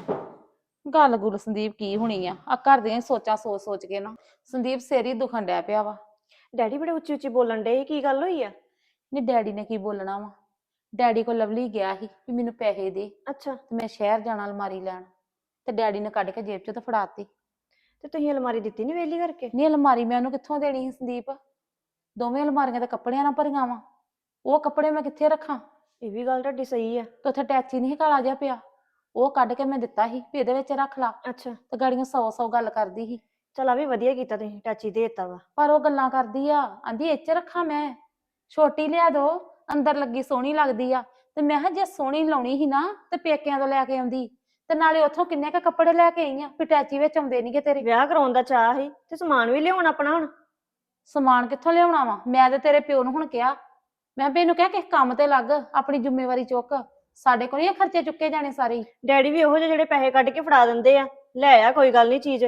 ਗੱਲ ਗੁੱਲ ਸੰਦੀਪ ਕੀ ਹੋਣੀ ਆ? ਆ ਘਰ ਦੀਆਂ ਸੋਚਾਂ ਸੋਚ ਸੋਚ ਕੇ ਨਾ ਸੰਦੀਪ ਸਿਰ ਹੀ ਦੁਖਣ ਡਿਆ ਪਿਆ ਵਾ। ਡੈਡੀ ਬੜੇ ਉੱਚੀ ਉੱਚੀ ਬੋਲਣ ਡੇ ਕੀ ਗੱਲ ਹੋਈ ਆ? ਨੀ ਡੈਡੀ ਨੇ ਕੀ ਬੋਲਣਾ ਵਾ? ਡੈਡੀ ਕੋਲ ਲਵਲੀ ਗਿਆ ਸੀ ਵੀ ਮੈਨੂੰ ਪੈਸੇ ਦੇ ਅੱਛਾ। ਤੇ ਮੈਂ ਸ਼ਹਿਰ ਜਾਣਾ ਅਲਮਾਰੀ ਲੈਣ। ਤੇ ਡੈਡੀ ਨੇ ਕੱਢ ਕੇ ਜੇਬ ਚੋਂ ਤੇ ਫੜਾਤੀ। ਤੇ ਤੁਸੀਂ ਅਲਮਾਰੀ ਦਿੱਤੀ ਨਹੀਂ ਵੇਲੀ ਕਰਕੇ? ਨੀ ਅਲਮਾਰੀ ਮੈਂ ਉਹਨੂੰ ਕਿੱਥੋਂ ਦੇਣੀ ਸੀ ਸੰਦੀਪ? ਦੋਵੇਂ ਅਲਮਾਰੀਆਂ ਤੇ ਕੱਪੜਿਆਂ ਨਾਲ ਭਰੀਆਂ ਵਾ। ਉਹ ਕੱਪੜੇ ਮੈਂ ਕਿੱਥੇ ਰੱਖਾਂ? ਇਹ ਵੀ ਗੱਲ ਤੁਹਾਡੀ ਸਹੀ ਆ। ਤੇ ਉੱਥੇ ਟੈਚੀ ਨਹੀਂ ਕਾਲਾ ਜਿਹਾ ਪਿਆ। ਉਹ ਕੱਢ ਕੇ ਮੈਂ ਦਿੱਤਾ ਸੀ ਵੀ ਇਹਦੇ ਵਿੱਚ ਰੱਖ ਲਾ। ਅੱਛਾ। ਤੇ ਗਾੜੀਆਂ ਸੌ ਸੌ ਗੱਲ ਕਰਦੀ ਸੀ। ਚਲ ਆ ਵੀ ਵਧੀਆ ਕੀਤਾ ਤੁਸੀਂ ਟੈਚੀ ਦੇ ਦਿੱਤਾ ਵਾ। ਪਰ ਉਹ ਗੱਲਾਂ ਕਰਦੀ ਆ ਆਂਦੀ ਇਹ ਚ ਰੱਖਾਂ ਮੈਂ? ਛੋਟੀ ਲਿਆ ਦੋ ਅੰਦਰ ਲੱਗੀ ਸੋਹਣੀ ਲੱਗਦੀ ਆ। ਤੇ ਮੈਂ ਕਿਹਾ ਜੇ ਸੋਹਣੀ ਲਾਉਣੀ ਸੀ ਨਾ ਤੇ ਪੇਕਿਆਂ ਤੋਂ ਲੈ ਕੇ ਆਉਂਦੀ। ਤੇ ਨਾਲੇ ਉੱਥੋਂ ਕਿੰਨੇ ਕ ਕੱਪੜੇ ਲੈ ਕੇ ਆਈ ਆ ਵੀ ਟੈਚੀ ਵਿੱਚ ਆਉਂਦੇ ਨਹੀਂਗੇ ਤੇਰੇ। ਵਿਆਹ ਕਰਾਉਣ ਦਾ ਚਾਹ ਸੀ ਤੇ ਸਮਾਨ ਵੀ ਲਿਆਉਣਾ ਆਪਣਾ ਹੁਣ? ਸਮਾਨ ਕਿੱਥੋਂ ਲਿਆਉਣਾ ਵਾ? ਮੈਂ ਤੇ ਤੇਰੇ ਪਿਓ ਨੂੰ ਹੁਣ ਕਿਹਾ। ਮੈਂ ਵੀ ਇਹਨੂੰ ਕਿਹਾ ਕਿਸ ਕੰਮ ਤੇ ਲੱਗ ਆਪਣੀ ਜ਼ਿੰਮੇਵਾਰੀ ਚੁੱਕ। ਸਾਡੇ ਕੋਲ ਨਹੀਂ ਇਹ ਖਰਚੇ ਚੁੱਕੇ ਜਾਣੇ ਸਾਰੇ। ਹੀ। ਡੈਡੀ ਵੀ ਉਹੋ ਜਿਹੇ ਜਿਹੜੇ ਪੈਸੇ ਕੱਢ ਕੇ ਫੜਾ ਦਿੰਦੇ ਆ। ਲੈ ਆ ਕੋਈ ਗੱਲ ਨਹੀਂ ਚੀਜ਼।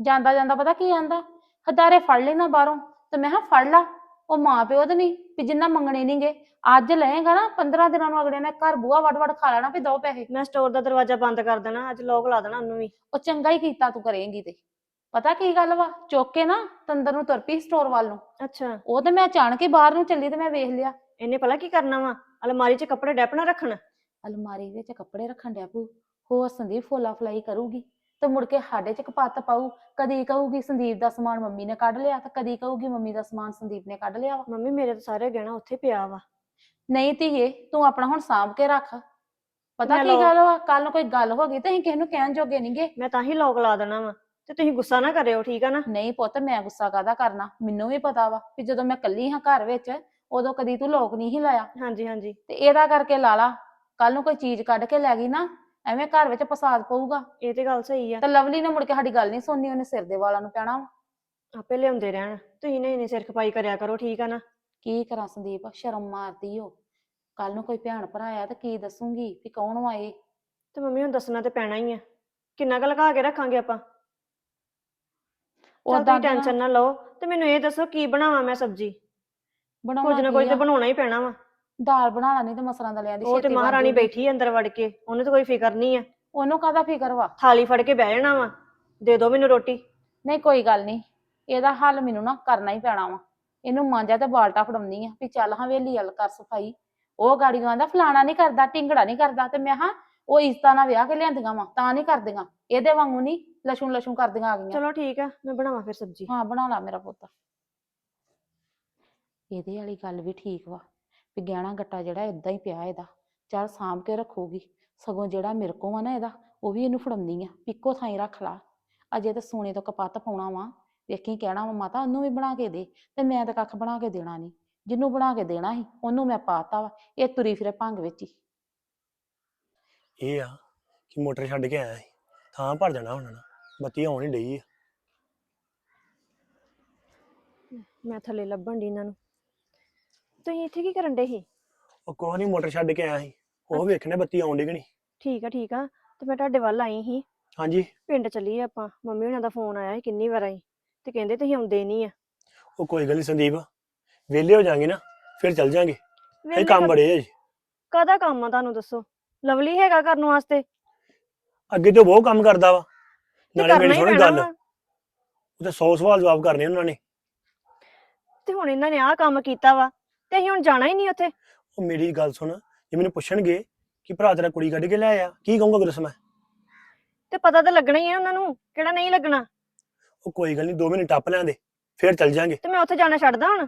ਜਾਂਦਾ ਜਾਂਦਾ ਪਤਾ ਕੀ ਆਂਦਾ? ਹਦਾਰੇ ਫੜ ਲੈਣਾ ਬਾਹਰੋਂ। ਤੇ ਮੈਂ ਕਿਹਾ ਫੜ ਲਾ। ਉਹ ਮਾਂ ਪਿਓ ਤੇ ਨਹੀਂ ਵੀ ਜਿੰਨਾ ਮੰਗਣੇ ਨਹੀਂਗੇ। ਅੱਜ ਲਏਗਾ ਨਾ 15 ਦਿਨਾਂ ਨੂੰ ਅਗਲੇ ਨੇ ਘਰ ਬੂਹਾ ਵੜ ਵੜ ਖਾ ਲੈਣਾ ਵੀ ਦੋ ਪੈਸੇ। ਮੈਂ ਸਟੋਰ ਦਾ ਦਰਵਾਜ਼ਾ ਬੰਦ ਕਰ ਦੇਣਾ ਅੱਜ ਲੋਕ ਲਾ ਦੇਣਾ ਉਹਨੂੰ ਵੀ। ਉਹ ਚੰਗਾ ਹੀ ਕੀਤਾ ਤੂੰ ਕਰੇਂਗੀ ਤੇ। ਪਤਾ ਕੀ ਗੱਲ ਵਾ? ਚੁੱਕ ਕੇ ਨਾ ਤੰਦਰ ਨੂੰ ਤੁਰ ਪਈ ਸਟੋਰ ਵੱਲ ਨੂੰ। ਅੱਛਾ। ਉਹ ਤੇ ਮੈਂ ਅਚਾਨਕ ਹੀ ਬਾਹਰ ਨੂੰ ਚੱਲੀ ਤੇ ਮੈਂ ਵੇਖ ਲਿਆ। ਇਹਨੇ ਭਲਾ ਕੀ ਕਰਨਾ ਵਾ? ਅਲਮਾਰੀ 'ਚ ਕੱਪੜੇ ਡੈਪਣਾ ਰੱਖਣ। ਅਲਮਾਰੀ ਵਿੱਚ ਕੱਪੜੇ ਰੱਖਣ ਡਿਆ ਪੂ ਹੋ ਸੰਦੀਪ ਫੋਲਾ ਫਲਾਈ ਕਰੂਗੀ। ਤੇ ਮੁੜ ਕੇ ਸਾਡੇ ਚ ਕਪੱਤ ਪਾਊ। ਕਦੀ ਕਹੂਗੀ ਸੰਦੀਪ ਦਾ ਸਮਾਨ ਮੰਮੀ ਨੇ ਕੱਢ ਲਿਆ ਤੇ ਕਦੀ ਕਹੂਗੀ ਮੰਮੀ ਦਾ ਸਮਾਨ ਸੰਦੀਪ ਨੇ ਕੱਢ ਲਿਆ ਵਾ। ਮੰਮੀ ਮੇਰੇ ਤਾਂ ਸਾਰੇ ਗਹਿਣਾ ਉੱਥੇ ਪਿਆ ਵਾ। ਨਹੀਂ ਧੀਏ ਤੂੰ ਆਪਣਾ ਹੁਣ ਸਾਂਭ ਕੇ ਰੱਖ। ਪਤਾ ਕੀ ਗੱਲ ਵਾ? ਕੱਲ ਨੂੰ ਕੋਈ ਗੱਲ ਹੋ ਗਈ ਤੇ ਅਸੀਂ ਕਿਸੇ ਨੂੰ ਕਹਿਣ ਜੋਗੇ ਨਹੀਂਗੇ ਮੈਂ ਤਾਂ ਹੀ ਲੋਕ ਲਾ ਦੇਣਾ ਵਾ ਤੇ ਤੁਸੀਂ ਗੁੱਸਾ ਨਾ ਕਰਿਓ ਠੀਕ ਆ ਨਾ? ਨਹੀਂ ਪੁੱਤ ਮੈਂ ਗੁੱਸਾ ਕਾਦਾ ਕਰਨਾ? ਮੈਨੂੰ ਵੀ ਪਤਾ ਵਾ ਕਿ ਜਦੋਂ ਮੈਂ ਕੱਲੀ ਹਾਂ ਘਰ ਵਿੱਚ ਉਦੋਂ ਕਦੀ ਤੂੰ ਲੋਕ ਨਹੀਂ ਸੀ ਲਾਇਆ। ਹਾਂਜੀ ਹਾਂਜੀ। ਤੇ ਇਹਦਾ ਕਰਕੇ ਲਾ ਲਾ ਕੱਲ ਨੂੰ ਕੋਈ ਚੀਜ਼ ਕੱਢ ਕੇ ਲੈ ਗਈ ਨਾ ਐਵੇਂ ਘਰ ਵਿੱਚ ਫਸਾਦ ਪਊਗਾ। ਇਹ ਤੇ ਗੱਲ ਸਹੀ ਆ। ਤੇ ਲਵਲੀ ਨੇ ਮੁੜ ਕੇ ਸਾਡੀ ਗੱਲ ਨਹੀਂ ਸੁਣਨੀ ਉਹਨੇ ਸਿਰ ਦੇ ਵਾਲਾਂ ਨੂੰ ਪੈਣਾ ਵਾ। ਆਪੇ ਲਿਆਉਂਦੇ ਰਹਿਣ। ਤੁਸੀਂ ਨਹੀਂ ਇੰਨੀ ਸਿਰ ਖਪਾਈ ਕਰਿਆ ਕਰੋ ਠੀਕ ਆ ਨਾ? ਕੀ ਕਰਾਂ ਸੰਦੀਪ ਸ਼ਰਮ ਮਾਰਦੀ ਓ। ਕੱਲ ਨੂੰ ਕੋਈ ਭੈਣ ਭਰਾ ਆਇਆ ਤੇ ਕੀ ਦੱਸੂਗੀ ਵੀ ਕੌਣ ਆਏ ਤੇ ਮੰਮੀ ਹੁਣ ਦੱਸਣਾ ਤੇ ਪੈਣਾ ਹੀ ਆ। ਕਿੰਨਾ ਕੁ ਲਗਾ ਕੇ ਰੱਖਾਂਗੇ ਆਪਾਂ? ਚੱਲ ਉਦਾਂ ਤੁਸੀਂ ਟੈਨਸ਼ਨ ਨਾ ਲਓ। ਤੇ ਮੈਨੂੰ ਇਹ ਦੱਸੋ ਕੀ ਬਣਾਵਾਂ ਮੈਂ ਸਬਜ਼ੀ? ਕੁਝ ਨਾ ਕੁਝ ਤੇ ਬਣਾਉਣਾ ਹੀ ਪੈਣਾ ਵਾ। ਦਾਲ ਬਣਾਣਾ ਨਹੀਂ ਤੇ ਮਸਰਾਂ ਦਾ ਲਿਆਂਦੀ ਉਹ ਤੇ ਮਹਾਰਾਣੀ ਬੈਠੀ ਆ ਅੰਦਰ ਵੜ ਕੇ ਉਹਨੂੰ ਤਾਂ ਕੋਈ ਫਿਕਰ ਨਹੀਂ ਆ। ਉਹਨੂੰ ਕਾਹਦਾ ਫਿਕਰ ਵਾ? ਥਾਲੀ ਫੜ ਕੇ ਬਹਿ ਜਾਣਾ ਵਾ ਦੇ ਦਿਓ ਮੈਨੂੰ ਰੋਟੀ। ਨਹੀਂ ਕੋਈ ਗੱਲ ਨਹੀਂ। ਇਹਦਾ ਹੱਲ ਮੈਨੂੰ ਨਾ ਕਰਨਾ ਹੀ ਪੈਣਾ ਵਾ। ਇਹਨੂੰ ਮਾਂਜਾ ਤੇ ਬਾਲਟਾ ਫੜਾਉਣੀ ਆ ਵੀ ਚੱਲ ਹਾਂ ਵੇਲੀ ਹਲ ਕਰ ਸਫ਼ਾਈ। ਉਹ ਗਾੜੀਆਂ ਆਂਦਾ ਫਲਾਣਾ ਨਹੀਂ ਕਰਦਾ ਢਿੰਗੜਾ ਨਹੀਂ ਕਰਦਾ ਤੇ ਮੈਂ ਹਾਂ ਉਹ ਇਸਤਾ ਨਾਲ ਵਿਆਹ ਕੇ ਲਿਆਂਦੀਆਂ ਵਾ ਤਾਂ ਨਹੀਂ ਕਰਦੀਆਂ। ਇਹਦੇ ਵਾਂਗੂ ਨਹੀਂ ਲਛੂ ਲਛੂ ਕਰਦੀਆਂ ਆ ਗਈਆਂ। ਚਲੋ ਠੀਕ ਆ ਮੈਂ ਬਣਾਵਾਂ ਫਿਰ ਸਬਜ਼ੀ। ਹਾਂ ਬਣਾ ਲਾ ਮੇਰਾ ਪੁੱਤ। ਇਹਦੇ ਵਾਲੀ ਗੱਲ ਵੀ ਠੀਕ ਵਾ। ਵੀ ਗਹਿਣਾ ਗੱਟਾ ਜਿਹੜਾ ਏਦਾਂ ਹੀ ਪਿਆ ਇਹਦਾ ਚੱਲ ਸਾਂਭ ਕੇ ਰੱਖੂਗੀ। ਸਗੋਂ ਜਿਹੜਾ ਮੇਰੇ ਕੋਲ ਆ ਨਾ ਇਹਦਾ ਉਹ ਵੀ ਇਹਨੂੰ ਫੜਾਉਂਦੀ ਆ ਪਿੱਕੋ ਥਾਈ ਰੱਖ ਲਾ। ਅਜੇ ਤਾਂ ਸੋਨੇ ਤੋਂ ਕਪੱਤ ਪਾਉਣਾ ਵਾ ਵੇਖੀ ਕਹਿਣਾ ਵਾ ਮਾਤਾ ਉਹਨੂੰ ਵੀ ਬਣਾ ਕੇ ਦੇ ਤੇ ਮੈਂ ਤਾਂ ਕੱਖ ਬਣਾ ਕੇ ਦੇਣਾ ਨਹੀਂ। ਜਿਹਨੂੰ ਬਣਾ ਕੇ ਦੇਣਾ ਸੀ ਉਹਨੂੰ ਮੈਂ ਪਾਤਾ ਵਾ ਇਹ ਤੁਰੀ ਫਿਰੇ ਭੰਗ ਵਿੱਚ ਹੀ। ਇਹ ਆ ਕਿ ਮੋਟਰ ਛੱਡ ਕੇ ਆਇਆ ਸੀ ਥਾਂ ਭਰ ਜਾਣਾ ਹੁਣ ਨਾ ਬੱਤੀ ਆਉਣ ਹੀ ਡਈ ਆ। ਮੈਂ ਥੱਲੇ ਲੱਭਣ ਦੀ ਇਹਨਾਂ ਨੂੰ। ਤੁਸੀਂ ਇੱਥੇ ਕੀ ਕਰਨ ਡੇ ਸੀ? ਉਹ ਕੋਹ ਨਹੀਂ ਮੋਟਰ ਛੱਡ ਕੇ ਆਇਆ ਸੀ। ਉਹ ਵੇਖਣੇ ਬੱਤੀ ਆਉਣ ਡਈ ਕਿ ਨਹੀਂ ਠੀਕ ਆ ਠੀਕ ਆ। ਤੇ ਮੈਂ ਤੁਹਾਡੇ ਵੱਲ ਆਈ ਸੀ। ਹਾਂਜੀ। ਪਿੰਡ ਚੱਲੀਏ ਆਪਾਂ। ਮੰਮੀ ਹੁਣਾਂ ਦਾ ਫੋਨ ਆਇਆ ਸੀ ਕਿੰਨੀ ਵਾਰ ਆਈ। ਤੇ ਕਹਿੰਦੇ ਤੁਸੀਂ ਆਉਂਦੇ ਨਹੀਂ ਆ। ਉਹ ਕੋਈ ਗੱਲ ਨਹੀਂ ਸੰਦੀਪ ਵਿਹਲੇ ਹੋ ਜਾਾਂਗੇ ਨਾ ਫਿਰ ਚੱਲ ਜਾਾਂਗੇ। ਇਹ ਵਿਹਲੇ ਕੰਮ ਕਦ- ਬੜੇ ਆ ਜੀ। ਕਾਹਦਾ ਕੰਮ ਆ ਤੁਹਾਨੂੰ ਦੱਸੋ? ਲਵਲੀ ਹੈਗਾ ਕਰਨ ਵਾਸਤੇ? ਅੱਗੇ ਤੋਂ ਬਹੁਤ ਕੰਮ ਕਰਦਾ ਵਾ। ਨਾਲੇ ਕਰਨਾ ਮੇਰੀ ਹੀ ਸੁਣ ਪੈਣਾ ਗੱਲ। ਵਾ। ਉਹ ਤੇ 100 ਸਵਾਲ ਜਵਾਬ ਕਰਨੇ ਉਹਨਾਂ ਨੇ। ਤੇ ਹੁਣ ਇਹਨਾਂ ਨੇ ਆਹ ਕੰਮ ਕੀਤਾ ਵਾ। ਤੇ ਅਸੀਂ ਹੁਣ ਜਾਣਾ ਹੀ ਨਹੀਂ ਉੱਥੇ। ਉਹ ਮੇਰੀ ਗੱਲ ਸੁਣ ਜੇ ਮੈਨੂੰ ਪੁੱਛਣਗੇ ਕਿ ਭਰਾ ਤੇਰਾ ਕੁੜੀ ਕੱਢ ਕੇ ਲੈ ਆਇਆ ਕੀ ਕਹੂੰਗਾ ਗੁਰਸ ਮੈਂ? ਤੇ ਪਤਾ ਤਾਂ ਲੱਗਣਾ ਹੀ ਹੈ ਉਹਨਾਂ ਨੂੰ ਕਿਹੜਾ ਨਹੀਂ ਲੱਗਣਾ। ਉਹ ਕੋਈ ਗੱਲ ਨਹੀਂ 2 ਮਿੰਟ ਟੱਪ ਲੈਂਦੇ ਫਿਰ ਚੱਲ ਜਾਾਂਗੇ। ਤੇ ਮੈਂ ਉੱਥੇ ਜਾਣਾ ਛੱਡਦਾ ਹੁਣ।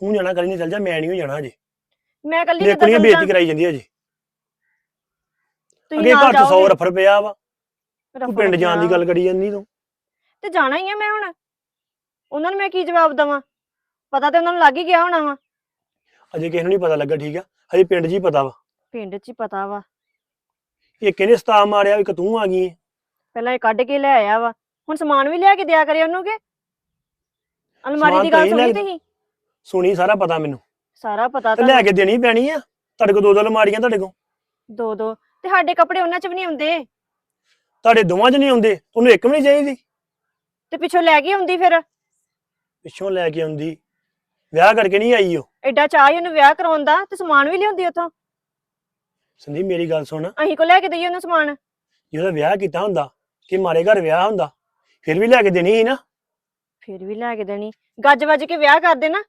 ਤੂੰ ਜਾਣਾ ਕਰੀ ਨਹੀਂ ਚੱਲ ਜਾ ਮੈਂ ਨਹੀਂ ਜਾਣਾ ਅਜੇ ਮੈਂ ਕੱਲੀ ਮੇਰੇ ਕਿੱਦਾਂ ਕੁੜੀਆਂ ਚੱਲ ਬੇਇੱਜ਼ਤੀ ਜਾਂ ਕਰਾਈ ਜਾਂਦੀ ਹੈ ਅਜੇ ਤੁਸੀਂ ਅੱਗੇ ਨਾਲ ਘਰ ਤੋਂ 100 ਜਾਓਗੇ। ਰਫਰ ਪਿਆ ਵਾ। ਤੂੰ ਪਿੰਡ ਜਾਣ ਦੀ। ਗੱਲ ਕਰੀ ਜਾਂਦੀ ਤੂੰ। ਤੇ ਜਾਣਾ ਹੀ ਆ ਮੈਂ ਹੁਣ। ਉਹਨਾਂ ਨੂੰ ਮੈਂ ਕੀ ਜਵਾਬ ਦਵਾਂ? ਪਤਾ ਤੇ ਉਹਨਾਂ ਨੂੰ ਲੱਗ ਹੀ ਗਿਆ ਹੋਣਾ ਵਾ। ਅਜੇ ਕਿਸੇ ਨੂੰ ਨਹੀਂ ਪਤਾ ਲੱਗਾ ਠੀਕ ਆ? ਹਜੇ ਪਿੰਡ 'ਚ ਹੀ ਪਤਾ ਵਾ। ਪਿੰਡ 'ਚ ਹੀ ਪਤਾ ਵਾ। ਇਹ ਕਿਹਨੇ ਸਤਾ ਮਾਰਿਆ ਵੀ ਕਿ ਤੂੰ ਆ ਗਈ ਏਂ। ਪਹਿਲਾਂ ਇਹ ਕੱਢ ਕੇ ਲੈ ਆਇਆ ਵਾ। ਹੁਣ ਸਮਾਨ ਵੀ ਲਿਆ ਕੇ ਦਿਆ ਕਰੇ ਉਹਨੂੰ ਕਿ ਅਲਮਾਰੀ ਸਮਾਨ ਦੀ ਤਾਂ ਗੱਲ ਸੁਣੀ ਲੈ- ਤੁਸੀਂ? ਸੁਣੀ ਸਾਰਾ ਪਤਾ ਮੈਨੂੰ। ਸਾਰਾ ਪਤਾ ਤੇ ਤਾਂ ਲੈ ਕੇ ਦੇਣੀ ਪੈਣੀ ਆ? ਤੁਹਾਡੇ ਕੋਲ ਦੋ ਦੋ ਅਲਮਾਰੀਆਂ ਤੁਹਾਡੇ ਕੋਲ? ਦੋ ਦੋ ਤੇ ਸਾਡੇ ਕੱਪੜੇ ਉਹਨਾਂ 'ਚ ਵੀ ਨਹੀਂ ਹੁੰਦੇ ਤੁਹਾਡੇ ਦੋਵਾਂ 'ਚ ਨਹੀਂ ਆਉਂਦੇ? ਉਹਨੂੰ ਇੱਕ ਵੀ ਨਹੀਂ ਚਾਹੀਦੀ? ਤੇ ਪਿੱਛੋਂ ਲੈ ਕੇ ਆਉਂਦੀ ਫਿਰ? ਪਿੱਛੋਂ ਲੈ ਕੇ ਆਉਂਦੀ। ਵਿਆਹ ਕਰਕੇ ਨਹੀਂ ਆਈ ਉਹ। ਐਡਾ ਚਾਹ ਹੀ ਉਹਨੂੰ ਵਿਆਹ ਕਰਾਉਣ ਦਾ ਤੇ ਸਮਾਨ ਵੀ ਲਿਆਉਂਦੀ ਉੱਥੋਂ? ਸੰਦੀਪ ਮੇਰੀ ਗੱਲ ਸੁਣ। ਅਸੀਂ ਕੋ ਲੈ ਕੇ ਦਈਏ ਉਹਨੂੰ ਸਮਾਨ? ਜੇ ਉਹਦਾ ਵਿਆਹ ਕੀਤਾ ਹੁੰਦਾ ਕਿ ਮਾਰੇ ਘਰ ਵਿਆਹ ਹੁੰਦਾ ਫਿਰ ਵੀ ਲੈ ਕੇ ਦੇਣੀ ਸੀ ਨਾ। ਫਿਰ ਵੀ ਲੈ ਕੇ ਦੇਣੀ। ਗੱਜ ਵੱਜ ਕੇ ਵਿਆਹ ਕਰਦੇ ਨਾ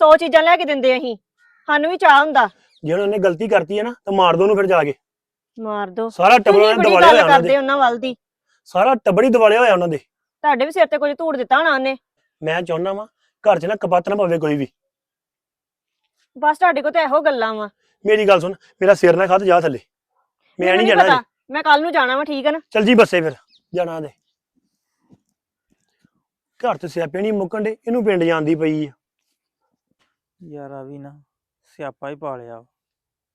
100 ਚੀਜ਼ਾਂ ਲੈ ਕੇ ਦਿੰਦੇ ਅਸੀਂ ਸਾਨੂੰ ਵੀ ਚਾਹ ਹੁੰਦਾ। ਜੇ ਉਹਨੇ ਗਲਤੀ ਕਰਤੀ ਹੈ ਨਾ ਤਾਂ ਮਾਰ ਦੋ ਉਹਨੂੰ ਫਿਰ ਜਾ ਕੇ। ਮਾਰ ਦੋ। ਸਾਰਾ ਟੱਬਰ ਤੁਸੀਂ ਉਹਨਾਂ ਬੜੀ ਦਿਵਾਲੇ ਗੱਲ ਹੋਇਆ ਉਹਨਾਂ ਕਰਦੇ ਦੇ। ਉਹਨਾਂ ਵੱਲ ਦੀ। ਸਾਰਾ ਟੱਬਰ ਹੀ ਦਿਵਾਲੇ ਹੋਇਆ ਉਹਨਾਂ ਦੇ। ਤੁਹਾਡੇ ਵੀ ਸਿਰ ਤੇ ਕੁਝ ਧੂੜ ਦਿੱਤਾ ਹੋਣਾ ਉਹਨੇ। ਮੈਂ ਚਾਹੁੰਦਾ ਵਾਂ ਘਰ 'ਚ ਨਾ ਕਪੱਤ ਨਾ ਪਵੇ ਕੋਈ ਵੀ। ਬਸ ਤੁਹਾਡੇ ਕੋਲ ਤਾਂ ਇਹੋ ਗੱਲਾਂ ਵਾ। ਮੇਰੀ ਗੱਲ ਸੁਣ ਮੇਰਾ ਸਿਰ ਨਾ ਖਾ ਤੇ ਜਾ ਥੱਲੇ। ਮੈਂ ਨਹੀਂ ਜਾਣਾ। ਮੈਂ ਕੱਲ ਨੂੰ ਜਾਣਾ ਵਾ ਠੀਕ ਹੈ ਨਾ? ਚੱਲ ਜੀ ਬੱਸੇ ਫਿਰ। ਜਾਣਾ ਦੇ ਘਰ ਤੇ ਸਿਆਪੇ ਨਹੀਂ ਮੁੱਕਣ ਦੇ ਇਹਨੂੰ ਪਿੰਡ ਜਾਂਦੀ ਪਈ ਆ। ਯਾਰ ਆ ਵੀ ਨਾ ਸਿਆਪਾ ਹੀ ਪਾ ਲਿਆ।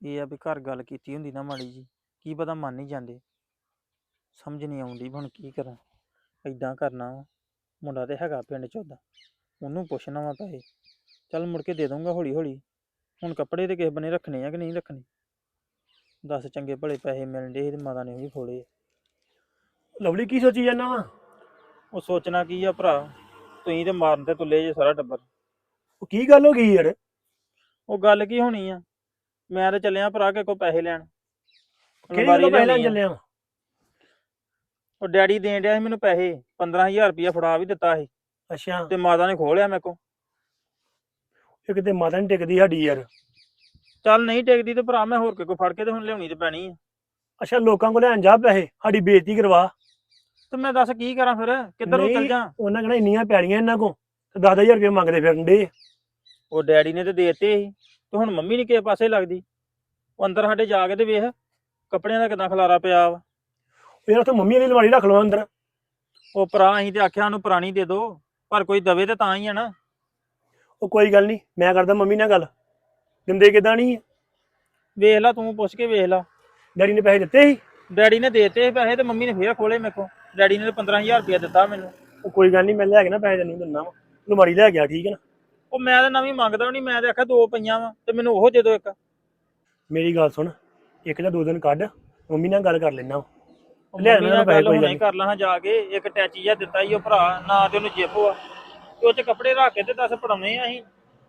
ਇਹ ਆ ਵੀ ਘਰ ਗੱਲ ਕੀਤੀ ਹੁੰਦੀ ਨਾ ਮਾੜੀ ਜੀ ਕੀ ਪਤਾ ਮੰਨ ਹੀ ਜਾਂਦੇ। ਸਮਝ ਨਹੀਂ ਆਉਂਦੀ ਹੁਣ ਕੀ ਕਰਾਂ। ਐਦਾਂ ਕਰਨਾ ਵਾ। ਮੁੰਡਾ ਤੇ ਹੈਗਾ ਪਿੰਡ ਚ ਉਹਦਾ। ਉਹਨੂੰ ਪੁੱਛਣਾ ਵਾ ਪੈਸੇ। ਚੱਲ ਮੁੜ ਕੇ ਦੇ ਦੂੰਗਾ ਹੌਲੀ ਹੌਲੀ। ਹੁਣ ਕੱਪੜੇ ਤੇ ਕਿਸੇ ਬਨੇ ਰੱਖਣੇ ਆ ਕਿ ਨਹੀਂ ਰੱਖਣੇ? ਦੱਸ ਚੰਗੇ ਭਲੇ ਪੈਸੇ ਮਿਲਣ ਦੇ ਤੇ ਮਾਤਾ ਨੇ ਉਹ ਵੀ ਆ। ਲਵਲੀ ਕੀ ਸੋਚੀ ਜਾਂਦਾ ਵਾ? ਉਹ ਸੋਚਣਾ ਕੀ ਆ ਭਰਾ ਤੁਸੀਂ ਤੇ ਮਾਰਨ ਤੇ ਤੁੱਲੇ ਜੇ ਸਾਰਾ ਟੱਬਰ। ਉਹ ਕੀ ਗੱਲ ਹੋ ਗਈ ਯਾਰ? ਉਹ ਗੱਲ ਕੀ ਹੋਣੀ ਆ? ਮੈਂ ਤੇ ਚੱਲਿਆ ਭਰਾ ਕੇ ਕੋ ਪੈਸੇ ਲੈਣ। ਕਿਹੜੀ ਅਲਮਾਰੀ ਗੱਲ ਪਹਿਲਾਂ ਲਿਆਉਣੀ ਆ। ਚੱਲਿਆ ਵਾ ਉਹ ਡੈਡੀ ਦੇਣ ਡਿਆ ਸੀ ਮੈਨੂੰ ਪੈਸੇ 15000 ਰੁਪਇਆ ਫੜਾ ਵੀ ਦਿੱਤਾ ਸੀ। ਅੱਛਾ। ਤੇ ਮਾਤਾ ਨੇ ਖੋਲਿਆ ਮੇਰੇ ਕੋ ਇਹ ਕਿਤੇ ਮਾਤਾ ਨਹੀਂ ਟਿਕਦੀ ਸਾਡੀ ਯਾਰ। ਚੱਲ ਨਹੀਂ ਟਿਕਦੀ ਤੇ ਭਰਾ ਮੈਂ ਹੋਰ ਕਿਤੇ ਕੋ ਫੜ ਕੇ ਤੇ ਹੁਣ ਲਿਆਉਣੀ ਤੇ ਪੈਣੀ ਆ। ਅੱਛਾ ਲੋਕਾਂ ਕੋਲ ਲੈਣ ਜਾ ਪੈਸੇ ਸਾਡੀ ਬੇਇੱਜ਼ਤੀ ਕਰਵਾ। ਤੇ ਮੈਂ ਦੱਸ ਕੀ ਕਰਾਂ ਫਿਰ? ਕਿੱਧਰ ਨੂੰ ਚੱਲ ਨਹੀਂ। ਜਾ ਉਹਨਾਂ ਕਹਣਾ ਇੰਨੀਆਂ ਪੈੜੀਆਂ ਇਹਨਾਂ ਕੋ ਤੇ 10000 ਰੁਪਏ ਮੰਗਦੇ ਫਿਰਨ ਦੇ। ਉਹ ਡੈਡੀ ਨੇ ਤੇ ਦੇਤੇ ਸੀ ਤੇ ਹੁਣ ਮੰਮੀ ਨਹੀਂ ਕਿਸੇ ਪਾਸੇ ਲੱਗਦੀ। ਉਹ ਅੰਦਰ ਸਾਡੇ ਜਾ ਕੇ ਤੇ ਵੇਖ ਕੱਪੜਿਆਂ ਦਾ ਕਿਦਾਂ ਖਲਾਰਾ ਪਿਆ ਵਾ। ਫਿਰ ਉੱਥੇ ਮੰਮੀ ਵਾਲੀ ਅਲਮਾਰੀ ਰੱਖ ਲਓ ਅੰਦਰ। ਉਹ ਭਰਾ ਅਸੀਂ ਤੇ ਆਖਿਆ ਉਹਨੂੰ ਪੁਰਾਣੀ ਦੇ ਦੋ। ਪਰ ਕੋਈ ਦਵੇ ਤੇ ਤਾਂ ਹੀ ਆ ਨਾ। ਉਹ ਕੋਈ ਗੱਲ ਨਹੀਂ ਮੈਂ ਕਰਦਾ ਮੰਮੀ ਨਾਲ ਗੱਲ। ਦਿੰਦੇ ਕਿਦਾਂ ਨਹੀਂ ਵੇਖ ਲੈ ਤੂੰ ਪੁੱਛ ਕੇ ਵੇਖ ਲੈ। ਡੈਡੀ ਨੇ ਪੈਸੇ ਦਿੱਤੇ ਸੀ? ਡੈਡੀ ਨੇ ਦੇਤੇ ਸੀ ਪੈਸੇ ਤੇ ਮੰਮੀ ਨੇ ਫੇਰ ਖੋਲੇ ਮੇਰੇ ਕੋ ਡੈਡੀ ਨੇ ਤੇ 15000 ਰੁਪਇਆ ਦਿੱਤਾ ਮੈਨੂੰ। ਉਹ ਕੋਈ ਗੱਲ ਨਹੀਂ ਮੈਂ ਲੈ ਕੇ ਨਾ ਪੈਸੇ ਤੈਨੂੰ ਦਿੰਦਾ ਵਾ। ਅਲਮਾਰੀ ਲੈ ਗਿਆ ਠੀਕ ਹੈ ਨਾ? ਉਹ ਮੈਂ ਤਾਂ ਨਵੀਂ ਮੰਗਦਾ ਨਹੀਂ ਮੈਂ ਤੇ ਆਖਿਆ ਦੋ ਪਈਆਂ ਵਾ ਤੇ ਮੈਨੂੰ ਉਹ ਦੇ ਦਿਓ ਇੱਕ। ਮੇਰੀ ਗੱਲ ਸੁਣ ਇੱਕ ਜਾਂ ਦੋ ਦਿਨ ਕੱਢ ਮੰਮੀ ਨਾਲ ਗੱਲ ਕਰ ਲੈਣਾ ਲਿਆ ਮੰਮੀ ਨਾਲ ਪੈਸੇ ਗੱਲ ਕੋਈ ਹੁਣੇ ਕਰ ਲਾਂ ਜਾ ਕੇ ਇੱਕ ਟੈਚੀ ਜਿਹਾ ਦਿੱਤਾ ਈ ਉਹ ਭਰਾ ਨਾ ਤੇ ਉਹਨੂੰ ਜਿੱਪ ਆ। ਤੇ ਉਹ ਚ ਕੱਪੜੇ ਰੱਖ ਕੇ ਤੇ ਦੱਸ ਪੜਾਉਣੇ ਆ ਅਸੀਂ।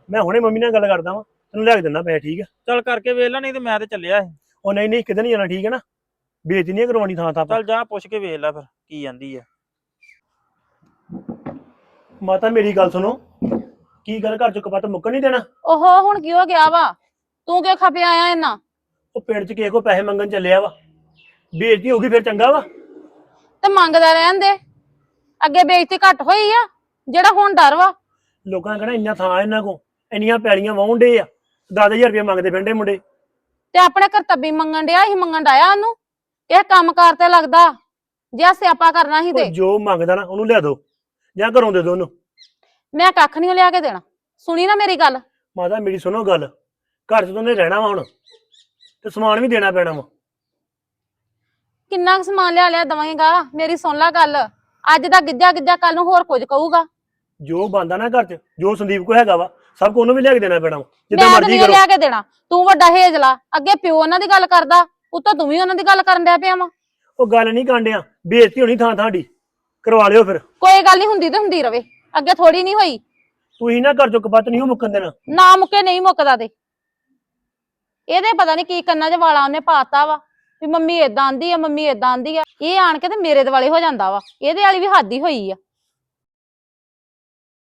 ਮੈਂ ਹੁਣੇ ਮੰਮੀ ਨਾਲ ਗੱਲ ਕਰਦਾ ਵਾਂ ਤੈਨੂੰ ਲੈ ਕੇ ਦਿੰਦਾ ਪੈਸੇ ਠੀਕ ਹੈ ਚੱਲ ਕਰਕੇ ਵੇਖ ਲੈ ਨਹੀਂ ਤੇ ਮੈਂ ਤੇ ਚੱਲਿਆ ਸੀ। ਉਹ ਨਹੀਂ ਨਹੀਂ ਕਿਤੇ ਨਹੀਂ ਜਾਣਾ ਠੀਕ ਹੈ ਨਾ? ਬੇਇੱਜ਼ਤੀ ਨਹੀਂ ਕਰਵਾਉਣੀ ਥਾਂ ਥਾਂ ਚੱਲ ਜਾ ਪੁੱਛ ਕੇ ਵੇਖ ਲੈ ਫਿਰ ਕੀ ਜਾਂਦੀ ਆ। ਮਾਤਾ ਮੇਰੀ ਗੱਲ ਸੁਣੋ। ਕੀ ਗੱਲ ਘਰ ਚੋਂ ਕਪੱਤ ਮੁੱਕਣ ਨਹੀਂ ਦੇਣਾ? ਓਹੋ ਹੁਣ ਕੀ ਹੋ ਗਿਆ ਵਾ? ਤੂੰ ਕਿਉਂ ਖਪਿਆ ਆਇਆ ਇੰਨਾ? ਉਹ ਪਿੰਡ 'ਚ ਕਿਸੇ ਕੋ ਪੈਸੇ ਮੰਗਣ ਚੱਲਿਆ ਵਾ। ਬੇਇੱਜ਼ਤੀ ਹੋ ਗਈ ਫਿਰ ਚੰਗਾ ਵਾ? ਤੇ ਮੰਗਦਾ ਰਹਿਣ ਦੇ। ਅੱਗੇ ਬੇਇੱਜ਼ਤੀ ਘੱਟ ਹੋਈ ਆ ਜਿਹੜਾ ਹੁਣ ਡਰ ਵਾ। ਲੋਕਾਂ ਨੇ ਕਹਿਣਾ ਇੰਨਾ ਥਾਂ ਇਹਨਾਂ ਕੋ ਇੰਨੀਆਂ ਪੈਲੀਆਂ ਵਾਹੁਣ ਡੇ ਆ। 10000 ਰੁਪਏ ਮੰਗਦੇ ਫਿਰਦੇ ਮੁੰਡੇ। ਤੇ ਆਪਣੇ ਕਰਤੱਬੀ ਮੰਗਣ ਡਿਆ ਹੀ ਮੰਗਣ ਡਾਇਆ ਉਹਨੂੰ। ਇਹ ਕੰਮ ਕਾਰ ਤੇ ਲੱਗਦਾ ਜੇ ਆਹ ਸਿਆਪਾ ਕਰਨਾ ਸੀ ਉਹ ਤੇ ਜੋ ਮੰਗਦਾ ਨਾ ਉਹਨੂੰ ਲਿਆ ਦਿਓ ਜਾਂ ਘਰੋਂ ਦੇ ਦਿਓ ਉਹਨੂੰ। ਮੈਂ ਕੱਖ ਨਹੀਂ ਲਿਆ ਕੇ ਦੇਣਾ। ਸੁਣੀ ਨਾ ਮੇਰੀ ਗੱਲ। ਮਾਤਾ ਮੇਰੀ ਸੁਣੋ ਗੱਲ। ਘਰ 'ਚ ਤਾਂ ਉਹਨੇ ਰਹਿਣਾ ਵਾ ਹੁਣ ਤੇ ਸਮਾਨ ਵੀ ਦੇਣਾ ਪੈਣਾ ਵਾ। ਕਿੰਨਾ ਕੁ ਸਮਾਨ ਲਿਆ ਲਿਆ ਦਵਾਂਗਾ? ਮੇਰੀ ਸੁਣ ਲੈ ਗੱਲ। ਅੱਜ ਦਾ ਗਿੱਜਾ ਗਿੱਜਾ ਕੱਲ ਨੂੰ ਹੋਰ ਕੁਝ ਕਹੂਗਾ। ਜੋ ਬੰਦਾ ਨਾ ਘਰ 'ਚ ਜੋ ਸੰਦੀਪ ਕੋ ਹੈਗਾ ਵਾ ਸਭ ਕੋ ਉਹਨੂੰ ਵੀ ਲਿਆ ਕੇ ਦੇਣਾ ਪੈਣਾ ਵਾ ਜਿੱਦਾਂ ਮੈਂ ਤਾਂ ਮਰਜ਼ੀ ਨਹੀਂ ਕਰੋ। ਲਿਆ ਕੇ ਦੇਣਾ। ਤੂੰ ਵੱਡਾ ਹੇਜਲਾ ਅੱਗੇ ਪਿਓ ਉਹਨਾਂ ਦੀ ਗੱਲ ਕਰਦਾ ਉੱਤੋਂ ਤੂੰ ਵੀ ਉਹਨਾਂ ਦੀ ਗੱਲ ਕਰਨ ਡਿਆ ਪਿਆ ਵਾ। ਉਹ ਗੱਲ ਨਹੀਂ ਕਾਂਡਿਆ ਬੇਇੱਜ਼ਤੀ ਹੋਣੀ ਥਾਂ ਥਾਂਡੀ ਕਰਵਾ ਲਿਓ ਫਿਰ। ਕੋਈ ਗੱਲ ਨਹੀਂ ਹੁੰਦੀ ਤੇ ਹੁੰਦੀ ਰਵੇ। ਅੱਗੇ ਥੋੜੀ ਨਹੀਂ ਹੋਈ। ਤੁਸੀਂ ਨਾ ਘਰ ਚੋਂ ਕਪੱਤ ਨਹੀਂ ਹੋ ਮੁੱਕਣ ਦੇਣਾ। ਨਾ ਮੁੱਕੇ ਨਹੀਂ ਮੁੱਕਦਾ ਤੇ। ਇਹਦੇ ਪਤਾ ਨਹੀਂ ਕੀ ਕੰਨਾਂ 'ਚ ਵਾਲਾ ਉਹਨੇ ਪਾਤਾ ਵਾ। ਵੀ ਮੰਮੀ ਏਦਾਂ ਆਂਦੀ ਆ, ਮੰਮੀ ਏਦਾਂ ਆਂਦੀ ਆ। ਇਹ ਆਣ ਕੇ ਤੇ ਮੇਰੇ ਦਿਵਾਲੇ ਹੋ ਜਾਂਦਾ ਵਾ। ਇਹਦੇ ਵਾਲੀ ਵੀ ਹੱਦ ਹੀ ਹੋਈ ਆ।